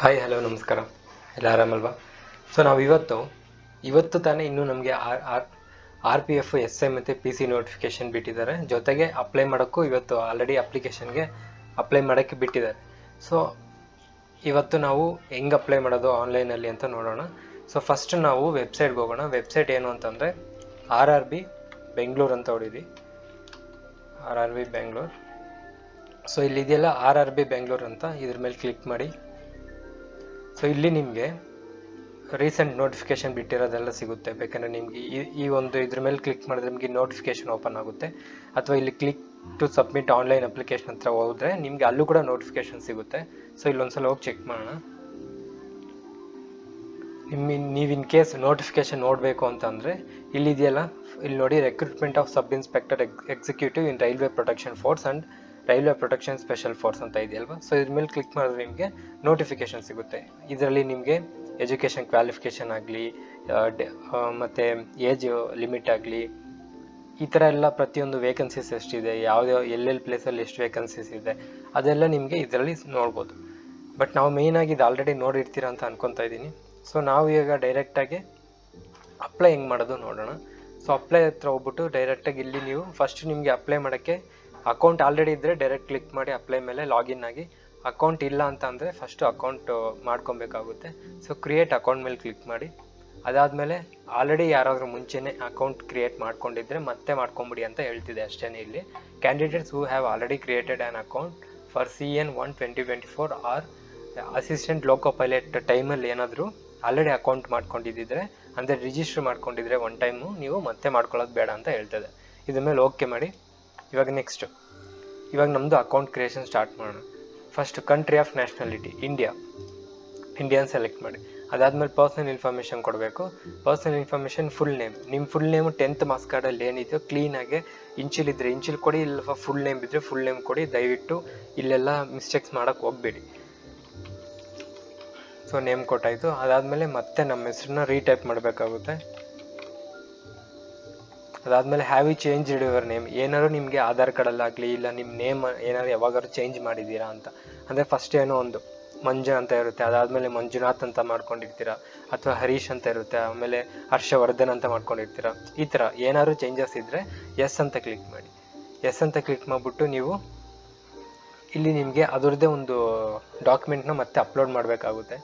Hi hello ನಮಸ್ಕಾರ. ಎಲ್ಲ ಆರಾಮಲ್ವಾ? So ನಾವು ಇವತ್ತು ಇವತ್ತು ತಾನೇ ಇನ್ನೂ ನಮಗೆ R R R P F, S I ಮತ್ತು ಪಿ ಸಿ ನೋಟಿಫಿಕೇಶನ್ ಬಿಟ್ಟಿದ್ದಾರೆ. ಜೊತೆಗೆ ಅಪ್ಲೈ ಮಾಡೋಕ್ಕೂ ಇವತ್ತು ಆಲ್ರೆಡಿ ಅಪ್ಲಿಕೇಶನ್ಗೆ ಅಪ್ಲೈ ಮಾಡೋಕ್ಕೆ ಬಿಟ್ಟಿದ್ದಾರೆ. ಸೊ ಇವತ್ತು ನಾವು ಹೆಂಗೆ ಅಪ್ಲೈ ಮಾಡೋದು ಆನ್ಲೈನಲ್ಲಿ ಅಂತ ನೋಡೋಣ. ಸೊ ಫಸ್ಟ್ ನಾವು ವೆಬ್ಸೈಟ್ಗೆ ಹೋಗೋಣ. ವೆಬ್ಸೈಟ್ ಏನು ಅಂತಂದರೆ ಆರ್ ಆರ್ ಬಿ ಬೆಂಗಳೂರು ಅಂತ ಹೊಡೀರಿ R R B Bengaluru. So ಇಲ್ಲಿ ಇದೆಯಲ್ಲ ಆರ್ ಆರ್ ಬಿ ಬೆಂಗಳೂರು ಅಂತ ಇದ್ರ ಮೇಲೆ ಕ್ಲಿಕ್ ಮಾಡಿ. ಸೊ ಇಲ್ಲಿ ನಿಮಗೆ ರೀಸೆಂಟ್ ನೋಟಿಫಿಕೇಶನ್ ಬಿಟ್ಟಿರೋದೆಲ್ಲ ಸಿಗುತ್ತೆ. ಬೇಕಂದರೆ ನಿಮಗೆ ಈ ಈ ಒಂದು ಇದ್ರ ಮೇಲೆ ಕ್ಲಿಕ್ ಮಾಡಿದ್ರೆ ನಿಮಗೆ ನೋಟಿಫಿಕೇಶನ್ ಓಪನ್ ಆಗುತ್ತೆ. ಅಥವಾ ಇಲ್ಲಿ click to submit online application ಹತ್ರ ಹೋದ್ರೆ ನಿಮಗೆ ಅಲ್ಲೂ ಕೂಡ ನೋಟಿಫಿಕೇಶನ್ ಸಿಗುತ್ತೆ. ಸೊ ಇಲ್ಲೊಂದ್ಸಲ ಹೋಗಿ ಚೆಕ್ ಮಾಡೋಣ. ನಿಮ್ಮ ನೀವು ಇನ್ ಕೇಸ್ ನೋಟಿಫಿಕೇಶನ್ ನೋಡಬೇಕು ಅಂತಂದರೆ ಇಲ್ಲಿದೆಯಲ್ಲ ಇಲ್ಲಿ ನೋಡಿ recruitment of sub inspector executive in railway protection force and railway protection special force ಅಂತ ಇದೆಯಲ್ವಾ ಸೊ ಇದ್ರ ಮೇಲೆ ಕ್ಲಿಕ್ ಮಾಡಿದ್ರೆ ನಿಮಗೆ ನೋಟಿಫಿಕೇಶನ್ ಸಿಗುತ್ತೆ. ಇದರಲ್ಲಿ ನಿಮಗೆ ಎಜುಕೇಷನ್ ಕ್ವಾಲಿಫಿಕೇಷನ್ ಆಗಲಿ ಮತ್ತು ಏಜ್ ಲಿಮಿಟ್ ಆಗಲಿ, ಈ ಥರ ಎಲ್ಲ ಪ್ರತಿಯೊಂದು ವೇಕೆನ್ಸೀಸ್ ಎಷ್ಟಿದೆ ಯಾವ್ದ್ಯಾವ ಎಲ್ಲೆಲ್ಲಿ ಪ್ಲೇಸಲ್ಲಿ ಎಷ್ಟು ವೇಕೆನ್ಸೀಸ್ ಇದೆ, ಅದೆಲ್ಲ ನಿಮಗೆ ಇದರಲ್ಲಿ ನೋಡ್ಬೋದು. ಬಟ್ ನಾವು ಮೇಯ್ನಾಗಿ ಇದು ಆಲ್ರೆಡಿ ನೋಡಿರ್ತೀರ ಅಂತ ಅನ್ಕೊತಾ ಇದ್ದೀನಿ. ಸೊ ನಾವು ಈಗ ಡೈರೆಕ್ಟಾಗಿ ಅಪ್ಲೈ ಹೆಂಗೆ ಮಾಡೋದು ನೋಡೋಣ. ಸೊ ಅಪ್ಲೈ ಹತ್ರ ಹೋಗ್ಬಿಟ್ಟು ಡೈರೆಕ್ಟಾಗಿ ಇಲ್ಲಿ ನೀವು ಫಸ್ಟ್ ನಿಮಗೆ ಅಪ್ಲೈ ಮಾಡೋಕ್ಕೆ ಅಕೌಂಟ್ ಆಲ್ರೆಡಿ ಇದ್ದರೆ ಡೈರೆಕ್ಟ್ ಕ್ಲಿಕ್ ಮಾಡಿ ಅಪ್ಲೈ ಮೇಲೆ ಲಾಗಿನ್ ಆಗಿ ಅಕೌಂಟ್ ಇಲ್ಲ ಅಂತ ಅಂದರೆ ಫಸ್ಟು ಅಕೌಂಟ್ ಮಾಡ್ಕೊಬೇಕಾಗುತ್ತೆ. ಸೊ ಕ್ರಿಯೇಟ್ ಅಕೌಂಟ್ ಮೇಲೆ ಕ್ಲಿಕ್ ಮಾಡಿ. ಅದಾದಮೇಲೆ ಆಲ್ರೆಡಿ ಯಾರಾದರೂ ಮುಂಚೆನೇ ಅಕೌಂಟ್ ಕ್ರಿಯೇಟ್ ಮಾಡ್ಕೊಂಡಿದ್ರೆ ಮತ್ತೆ ಮಾಡ್ಕೊಂಬಿಡಿ ಅಂತ ಹೇಳ್ತಿದೆ ಅಷ್ಟೇ ಇಲ್ಲಿ. Candidates who have already created an account for C N one twenty twenty four or assistant loco pilot ಟೈಮಲ್ಲಿ ಏನಾದರೂ ಆಲ್ರೆಡಿ ಅಕೌಂಟ್ ಮಾಡ್ಕೊಂಡಿದ್ದಿದ್ರೆ, ಅಂದರೆ ರಿಜಿಸ್ಟರ್ ಮಾಡ್ಕೊಂಡಿದ್ರೆ ಒನ್ ಟೈಮು ನೀವು ಮತ್ತೆ ಮಾಡ್ಕೊಳ್ಳೋದು ಬೇಡ ಅಂತ ಹೇಳ್ತದೆ. ಇದ್ರ ಮೇಲೆ ಓಕೆ ಮಾಡಿ. ಇವಾಗ ನೆಕ್ಸ್ಟ್ ಇವಾಗ ನಮ್ಮದು ಅಕೌಂಟ್ ಕ್ರಿಯೇಷನ್ ಸ್ಟಾರ್ಟ್ ಮಾಡೋಣ. First country of nationality India Indian select ಮಾಡಿ. ಅದಾದಮೇಲೆ ಪರ್ಸ್ನಲ್ ಇನ್ಫಾರ್ಮೇಷನ್ ಕೊಡಬೇಕು. ಪರ್ಸ್ನಲ್ ಇನ್ಫಾರ್ಮೇಷನ್ ಫುಲ್ ನೇಮ್ ನಿಮ್ಮ ಫುಲ್ ನೇಮು ಟೆಂತ್ ಮಾರ್ಕ್ಸ್ ಕಾರ್ಡಲ್ಲಿ ಏನಿದೆಯೋ ಕ್ಲೀನಾಗಿ ಇಂಚಿಲಿದ್ರೆ ಇಂಚಿಲ್ ಕೊಡಿ ಇಲ್ಲ ಫುಲ್ ನೇಮ್ ಇದ್ದರೆ ಫುಲ್ ನೇಮ್ ಕೊಡಿ. ದಯವಿಟ್ಟು ಇಲ್ಲೆಲ್ಲ ಮಿಸ್ಟೇಕ್ಸ್ ಮಾಡೋಕ್ಕೆ ಹೋಗಬೇಡಿ. ಸೊ ನೇಮ್ ಕೊಟ್ಟಾಯಿತು. ಅದಾದಮೇಲೆ ಮತ್ತೆ ನಮ್ಮ ಹೆಸರನ್ನ ರೀಟೈಪ್ ಮಾಡಬೇಕಾಗುತ್ತೆ. ಅದಾದಮೇಲೆ have you change your name ಏನಾದ್ರು ನಿಮಗೆ ಆಧಾರ್ ಕಾರ್ಡಲ್ಲಾಗಲಿ ಇಲ್ಲ ನಿಮ್ಮ ನೇಮ್ ಏನಾದ್ರು ಯಾವಾಗಾದ್ರು ಚೇಂಜ್ ಮಾಡಿದ್ದೀರಾ ಅಂತ. ಅಂದರೆ ಫಸ್ಟ್ ಏನೋ ಒಂದು, ಮಂಜು ಅಂತ ಇರುತ್ತೆ. ಅದಾದಮೇಲೆ ಮಂಜುನಾಥ್ ಅಂತ ಮಾಡ್ಕೊಂಡಿರ್ತೀರಾ, ಅಥವಾ ಹರೀಶ್ ಅಂತ ಇರುತ್ತೆ. ಆಮೇಲೆ ಹರ್ಷವರ್ಧನ್ ಅಂತ ಮಾಡ್ಕೊಂಡಿರ್ತೀರಾ. ಈ ಥರ ಏನಾದ್ರು ಚೇಂಜಸ್ ಇದ್ದರೆ ಎಸ್ ಅಂತ ಕ್ಲಿಕ್ ಮಾಡಿ. ಎಸ್ ಅಂತ ಕ್ಲಿಕ್ ಮಾಡಿಬಿಟ್ಟು ನೀವು ಇಲ್ಲಿ ನಿಮಗೆ ಅದರದ್ದೇ ಒಂದು ಡಾಕ್ಯುಮೆಂಟ್ನ ಮತ್ತೆ ಅಪ್ಲೋಡ್ ಮಾಡಬೇಕಾಗುತ್ತೆ.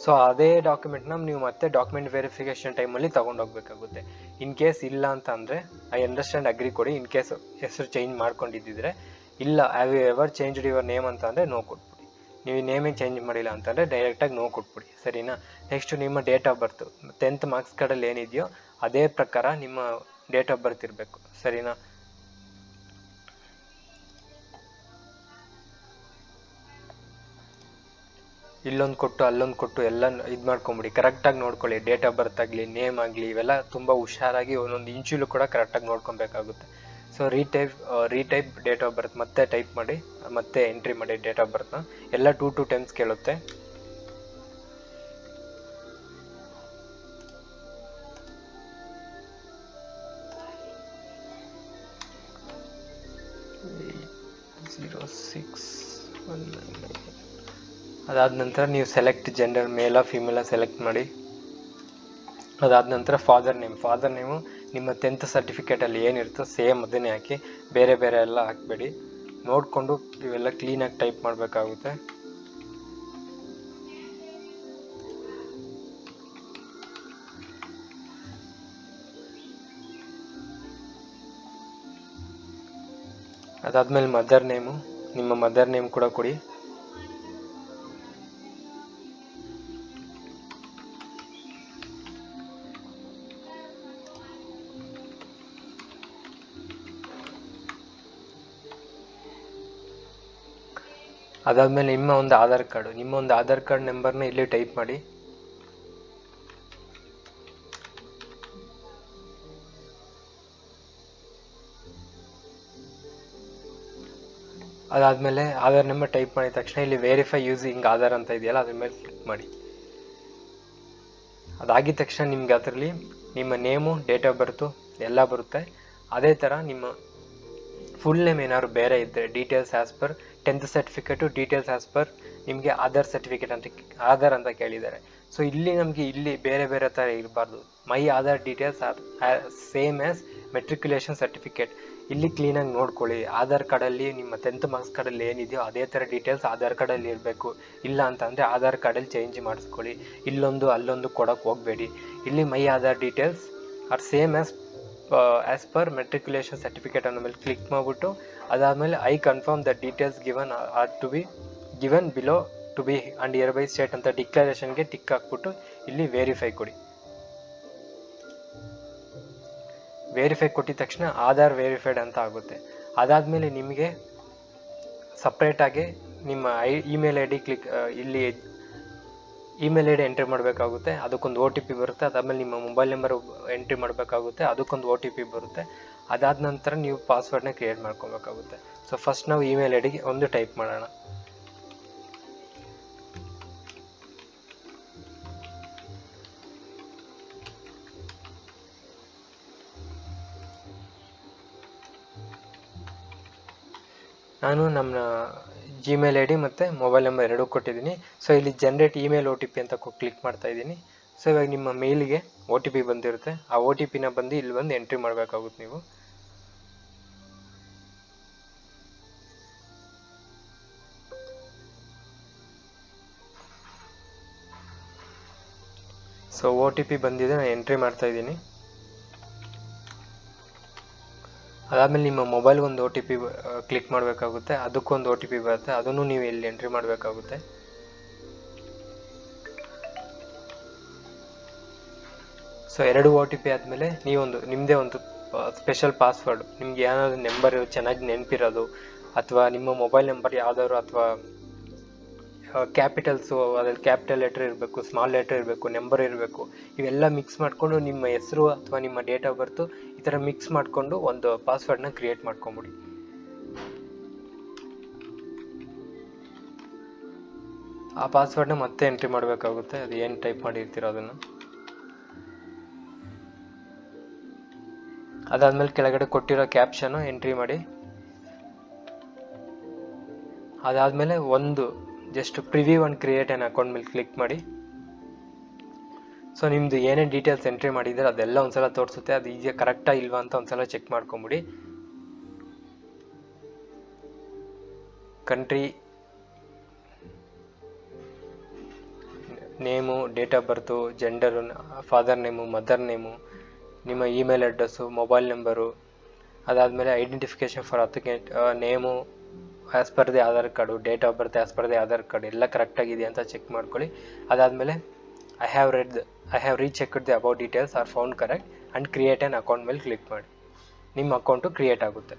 ಸೊ ಅದೇ ಡಾಕ್ಯುಮೆಂಟ್ನ ನೀವು ಮತ್ತೆ ಡಾಕ್ಯುಮೆಂಟ್ ವೆರಿಫಿಕೇಷನ್ ಟೈಮಲ್ಲಿ ತೊಗೊಂಡೋಗ್ಬೇಕಾಗುತ್ತೆ ಇನ್ ಕೇಸ್ ಇಲ್ಲ ಅಂತ ಅಂದರೆ ಐ ಅಂಡರ್ಸ್ಟ್ಯಾಂಡ್ ಅಗ್ರಿ ಕೊಡಿ. ಇನ್ ಕೇಸ್ ಹೆಸರು ಚೇಂಜ್ ಮಾಡ್ಕೊಂಡಿದ್ದಿದ್ರೆ, ಇಲ್ಲ have you ever changed your name ಅಂತ ಅಂದರೆ ನೋ ಕೊಟ್ಬಿಡಿ. ನೀವು ನೇಮೇ ಚೇಂಜ್ ಮಾಡಿಲ್ಲ ಅಂತಂದರೆ ಡೈರೆಕ್ಟಾಗಿ ನೋ ಕೊಟ್ಬಿಡಿ. ಸರಿನಾ? ನೆಕ್ಸ್ಟು ನಿಮ್ಮ date of birth tenth marks ಕಾರ್ಡಲ್ಲಿ ಏನಿದೆಯೋ, ಅದೇ ಪ್ರಕಾರ ನಿಮ್ಮ ಡೇಟ್ ಆಫ್ ಬರ್ತ್ ಇರಬೇಕು. ಸರಿನಾ? ಇಲ್ಲೊಂದು ಕೊಟ್ಟು, ಅಲ್ಲೊಂದು ಕೊಟ್ಟು ಎಲ್ಲ ಇದು ಮಾಡ್ಕೊಂಬಿಡಿ. ಕರೆಕ್ಟಾಗಿ ನೋಡ್ಕೊಳ್ಳಿ. ಡೇಟ್ ಆಫ್ ಬರ್ತ್ ಆಗಲಿ ನೇಮ್ ಆಗಲಿ, ಇವೆಲ್ಲ ತುಂಬ ಹುಷಾರಾಗಿ ಒಂದೊಂದು ಇಂಚುಲು ಕೂಡ ಕರೆಕ್ಟಾಗಿ ನೋಡ್ಕೊಬೇಕಾಗುತ್ತೆ. So retype retype date of birth ಮತ್ತೆ ಟೈಪ್ ಮಾಡಿ, ಮತ್ತೆ ಎಂಟ್ರಿ ಮಾಡಿ ಡೇಟ್ ಆಫ್ ಬರ್ತ್ನ ಎಲ್ಲ ಟೂ ಟೂ ಟೈಮ್ಸ್ ಕೇಳುತ್ತೆ. ಜೀರೋ ಸಿಕ್ಸ್ ಒನ್ ಅದಾದ ನಂತರ ನೀವು ಸೆಲೆಕ್ಟ್ ಜೆಂಡರ್ ಮೇಲ ಫಿಮೇಲ ಸೆಲೆಕ್ಟ್ ಮಾಡಿ. ಅದಾದ ನಂತರ ಫಾದರ್ ನೇಮ್ ಫಾದರ್ ನೇಮು ನಿಮ್ಮ ಟೆಂತ್ ಸರ್ಟಿಫಿಕೇಟಲ್ಲಿ ಏನಿರುತ್ತೋ ಸೇಮ್ ಅದನ್ನೇ ಹಾಕಿ, ಬೇರೆ ಬೇರೆ ಎಲ್ಲ ಹಾಕಬೇಡಿ. ನೋಡಿಕೊಂಡು ಇವೆಲ್ಲ ಕ್ಲೀನಾಗಿ ಟೈಪ್ ಮಾಡಬೇಕಾಗುತ್ತೆ. ಅದಾದಮೇಲೆ ಮದರ್ ನೇಮು ನಿಮ್ಮ ಮದರ್ ನೇಮ್ ಕೂಡ ಕೊಡಿ. ಅದಾದಮೇಲೆ ನಿಮ್ಮ ಒಂದು ಆಧಾರ್ ಕಾರ್ಡು, ನಿಮ್ಮ ಒಂದು ಆಧಾರ್ ಕಾರ್ಡ್ ನಂಬರ್ನ ಇಲ್ಲಿ ಟೈಪ್ ಮಾಡಿ. ಅದಾದಮೇಲೆ ಆಧಾರ್ ನಂಬರ್ ಟೈಪ್ ಮಾಡಿದ ತಕ್ಷಣ ಇಲ್ಲಿ ವೆರಿಫೈ ಯೂಸಿಂಗ್ ಆಧಾರ್ ಅಂತ ಇದೆಯಲ್ಲ, ಅದ್ರ ಮೇಲೆ ಕ್ಲಿಕ್ ಮಾಡಿ. ಅದಾಗಿದ ತಕ್ಷಣ ನಿಮ್ಗೆ ಅದರಲ್ಲಿ ನಿಮ್ಮ ನೇಮು ಡೇಟ್ ಆಫ್ ಬರ್ತು ಎಲ್ಲ ಬರುತ್ತೆ. ಅದೇ ಥರ ನಿಮ್ಮ ಫುಲ್ ನೇಮ್ ಏನಾದ್ರು ಬೇರೆ ಇದ್ದರೆ details as per tenth certificate details as per ನಿಮಗೆ ಆಧಾರ್ ಸರ್ಟಿಫಿಕೇಟ್ ಅಂತ ಆಧಾರ್ ಅಂತ ಕೇಳಿದ್ದಾರೆ. ಸೊ ಇಲ್ಲಿ ನಮಗೆ ಇಲ್ಲಿ ಬೇರೆ ಬೇರೆ ಥರ ಇರಬಾರ್ದು. My Aadhaar details same as matriculation certificate ಇಲ್ಲಿ ಕ್ಲೀನಾಗಿ ನೋಡ್ಕೊಳ್ಳಿ. ಆಧಾರ್ ಕಾರ್ಡಲ್ಲಿ ನಿಮ್ಮ ಟೆಂತ್ ಮಾರ್ಕ್ಸ್ ಕಾರ್ಡಲ್ಲಿ ಏನಿದೆಯೋ ಅದೇ ಥರ ಡೀಟೇಲ್ಸ್ ಆಧಾರ್ ಕಾರ್ಡಲ್ಲಿ ಇರಬೇಕು. ಇಲ್ಲ ಅಂತಂದರೆ ಆಧಾರ್ ಕಾರ್ಡಲ್ಲಿ ಚೇಂಜ್ ಮಾಡಿಸ್ಕೊಳ್ಳಿ. ಇಲ್ಲೊಂದು, ಅಲ್ಲೊಂದು ಕೊಡೋಕ್ಕೆ ಹೋಗಬೇಡಿ. ಇಲ್ಲಿ my Aadhaar details are same as as per matriculation certificate ಅನ್ನೋ ಮೇಲೆ ಕ್ಲಿಕ್ ಮಾಡಿಬಿಟ್ಟು, ಅದಾದಮೇಲೆ I confirm the details given are to be given below to be and year by state ಅಂತ ಡಿಕ್ಲರೇಷನ್ಗೆ ಟಿಕ್ ಹಾಕ್ಬಿಟ್ಟು ಇಲ್ಲಿ ವೆರಿಫೈ ಕೊಡಿ. ವೆರಿಫೈ ಕೊಟ್ಟಿದ ತಕ್ಷಣ ಆಧಾರ್ ವೆರಿಫೈಡ್ ಅಂತ ಆಗುತ್ತೆ. ಅದಾದಮೇಲೆ ನಿಮಗೆ ಸಪ್ರೇಟಾಗಿ ನಿಮ್ಮ I email I D click ಇಲ್ಲಿ ಇಮೇಲ್ ಐ ಡಿ ಎಂಟ್ರಿ ಮಾಡಬೇಕಾಗುತ್ತೆ. ಅದಕ್ಕೊಂದು ಒ ಟಿ ಪಿ ಬರುತ್ತೆ. ಅದಾದಮೇಲೆ ನಿಮ್ಮ ಮೊಬೈಲ್ ನಂಬರ್ ಎಂಟ್ರಿ ಮಾಡಬೇಕಾಗುತ್ತೆ. ಅದಕ್ಕೊಂದು ಒ ಟಿ ಪಿ ಬರುತ್ತೆ. ಅದಾದ ನಂತರ ನೀವು ಪಾಸ್ವರ್ಡ್ನ ಕ್ರಿಯೇಟ್ ಮಾಡ್ಕೊಬೇಕಾಗುತ್ತೆ. ಸೊ ಫಸ್ಟ್ ನಾವು ಇಮೇಲ್ ಐ ಡಿಗೆ ಒಂದು ಟೈಪ್ ಮಾಡೋಣ. ನಾನು ನಮ್ಮ ಜಿಮೇಲ್ ಐ ಡಿ ಮತ್ತು ಮೊಬೈಲ್ ನಂಬರ್ ಎರಡೂ ಕೊಟ್ಟಿದ್ದೀನಿ. ಸೊ ಇಲ್ಲಿ generate email O T P ಅಂತ ಕ್ಲಿಕ್ ಮಾಡ್ತಾ ಇದ್ದೀನಿ. ಸೊ ಇವಾಗ ನಿಮ್ಮ ಮೇಲಿಗೆ ಒ ಟಿ ಪಿ ಬಂದಿರುತ್ತೆ. ಆ ಒ ಟಿ ಪಿನ ಬಂದು ಇಲ್ಲಿ ಬಂದು ಎಂಟ್ರಿ ಮಾಡಬೇಕಾಗುತ್ತೆ ನೀವು. ಸೊ ಒ ಟಿ ಪಿ ಬಂದಿದೆ. ನಾನು ಎಂಟ್ರಿ ಮಾಡ್ತಾ ಇದ್ದೀನಿ. ಅದಾದಮೇಲೆ ನಿಮ್ಮ ಮೊಬೈಲ್ಗೆ ಒಂದು ಒ ಟಿ ಪಿ ಕ್ಲಿಕ್ ಮಾಡಬೇಕಾಗುತ್ತೆ. ಅದಕ್ಕೊಂದು ಒ ಟಿ ಪಿ ಬರುತ್ತೆ. ಅದನ್ನು ನೀವು ಇಲ್ಲಿ ಎಂಟ್ರಿ ಮಾಡಬೇಕಾಗುತ್ತೆ. ಸೊ ಎರಡು ಒ ಟಿ ಪಿ ಆದಮೇಲೆ ನೀವೊಂದು ನಿಮ್ಮದೇ ಒಂದು ಸ್ಪೆಷಲ್ ಪಾಸ್ವರ್ಡ್ ನಿಮ್ಗೆ ಏನಾದರೂ ನಂಬರ್ ಚೆನ್ನಾಗಿ ನೆನಪಿರೋದು, ಅಥವಾ ನಿಮ್ಮ ಮೊಬೈಲ್ ನಂಬರ್ ಯಾವ್ದಾದ್ರು, ಅಥವಾ ಕ್ಯಾಪಿಟಲ್ಸು ಅದ್ರಲ್ಲಿ ಕ್ಯಾಪಿಟಲ್ ಲೆಟರ್ ಇರಬೇಕು ಸ್ಮಾಲ್ ಲೆಟರ್ ಇರಬೇಕು ನಂಬರ್ ಇರಬೇಕು, ಇವೆಲ್ಲ ಮಿಕ್ಸ್ ಮಾಡಿಕೊಂಡು ನಿಮ್ಮ ಹೆಸರು ಅಥವಾ ನಿಮ್ಮ ಡೇಟ್ ಆಫ್ ಬರ್ತು ಈ ಥರ ಮಿಕ್ಸ್ ಮಾಡಿಕೊಂಡು ಒಂದು ಪಾಸ್ವರ್ಡ್ನ ಕ್ರಿಯೇಟ್ ಮಾಡ್ಕೊಂಬಿಡಿ. ಆ ಪಾಸ್ವರ್ಡ್ನ ಮತ್ತೆ ಎಂಟ್ರಿ ಮಾಡಬೇಕಾಗುತ್ತೆ, ಅದು ಏನು ಟೈಪ್ ಮಾಡಿರ್ತೀರೋ ಅದನ್ನು. ಅದಾದಮೇಲೆ ಕೆಳಗಡೆ ಕೊಟ್ಟಿರೋ ಕ್ಯಾಪ್ಷನ್ ಎಂಟ್ರಿ ಮಾಡಿ. ಅದಾದಮೇಲೆ ಒಂದು just preview on create an account ಮೇಲೆ ಕ್ಲಿಕ್ ಮಾಡಿ. ಸೊ ನಿಮ್ಮದು ಏನೇನು ಡೀಟೇಲ್ಸ್ ಎಂಟ್ರಿ ಮಾಡಿದರೆ ಅದೆಲ್ಲ ಒಂದ್ಸಲ ತೋರಿಸುತ್ತೆ. ಅದು ಈಸಿಯಾಗಿ ಕರೆಕ್ಟಾ ಇಲ್ವಾ ಅಂತ ಒಂದ್ಸಲ ಚೆಕ್ ಮಾಡ್ಕೊಂಬಿಡಿ. Country name date of birth gender father name mother name ನಿಮ್ಮ ಇಮೇಲ್ ಅಡ್ರೆಸ್ಸು ಮೊಬೈಲ್ ನಂಬರು ಅದಾದಮೇಲೆ identification for authenticate name as per the Aadhaar card date of birth as per the Aadhaar card ಎಲ್ಲ ಕರೆಕ್ಟಾಗಿದೆ ಅಂತ check ಮಾಡ್ಕೊಳ್ಳಿ. ಅದಾದಮೇಲೆ I have read I have rechecked the above details are found correct and create an account ಮೇಲೆ click ಮಾಡಿ. ನಿಮ್ಮ account create ಆಗುತ್ತೆ.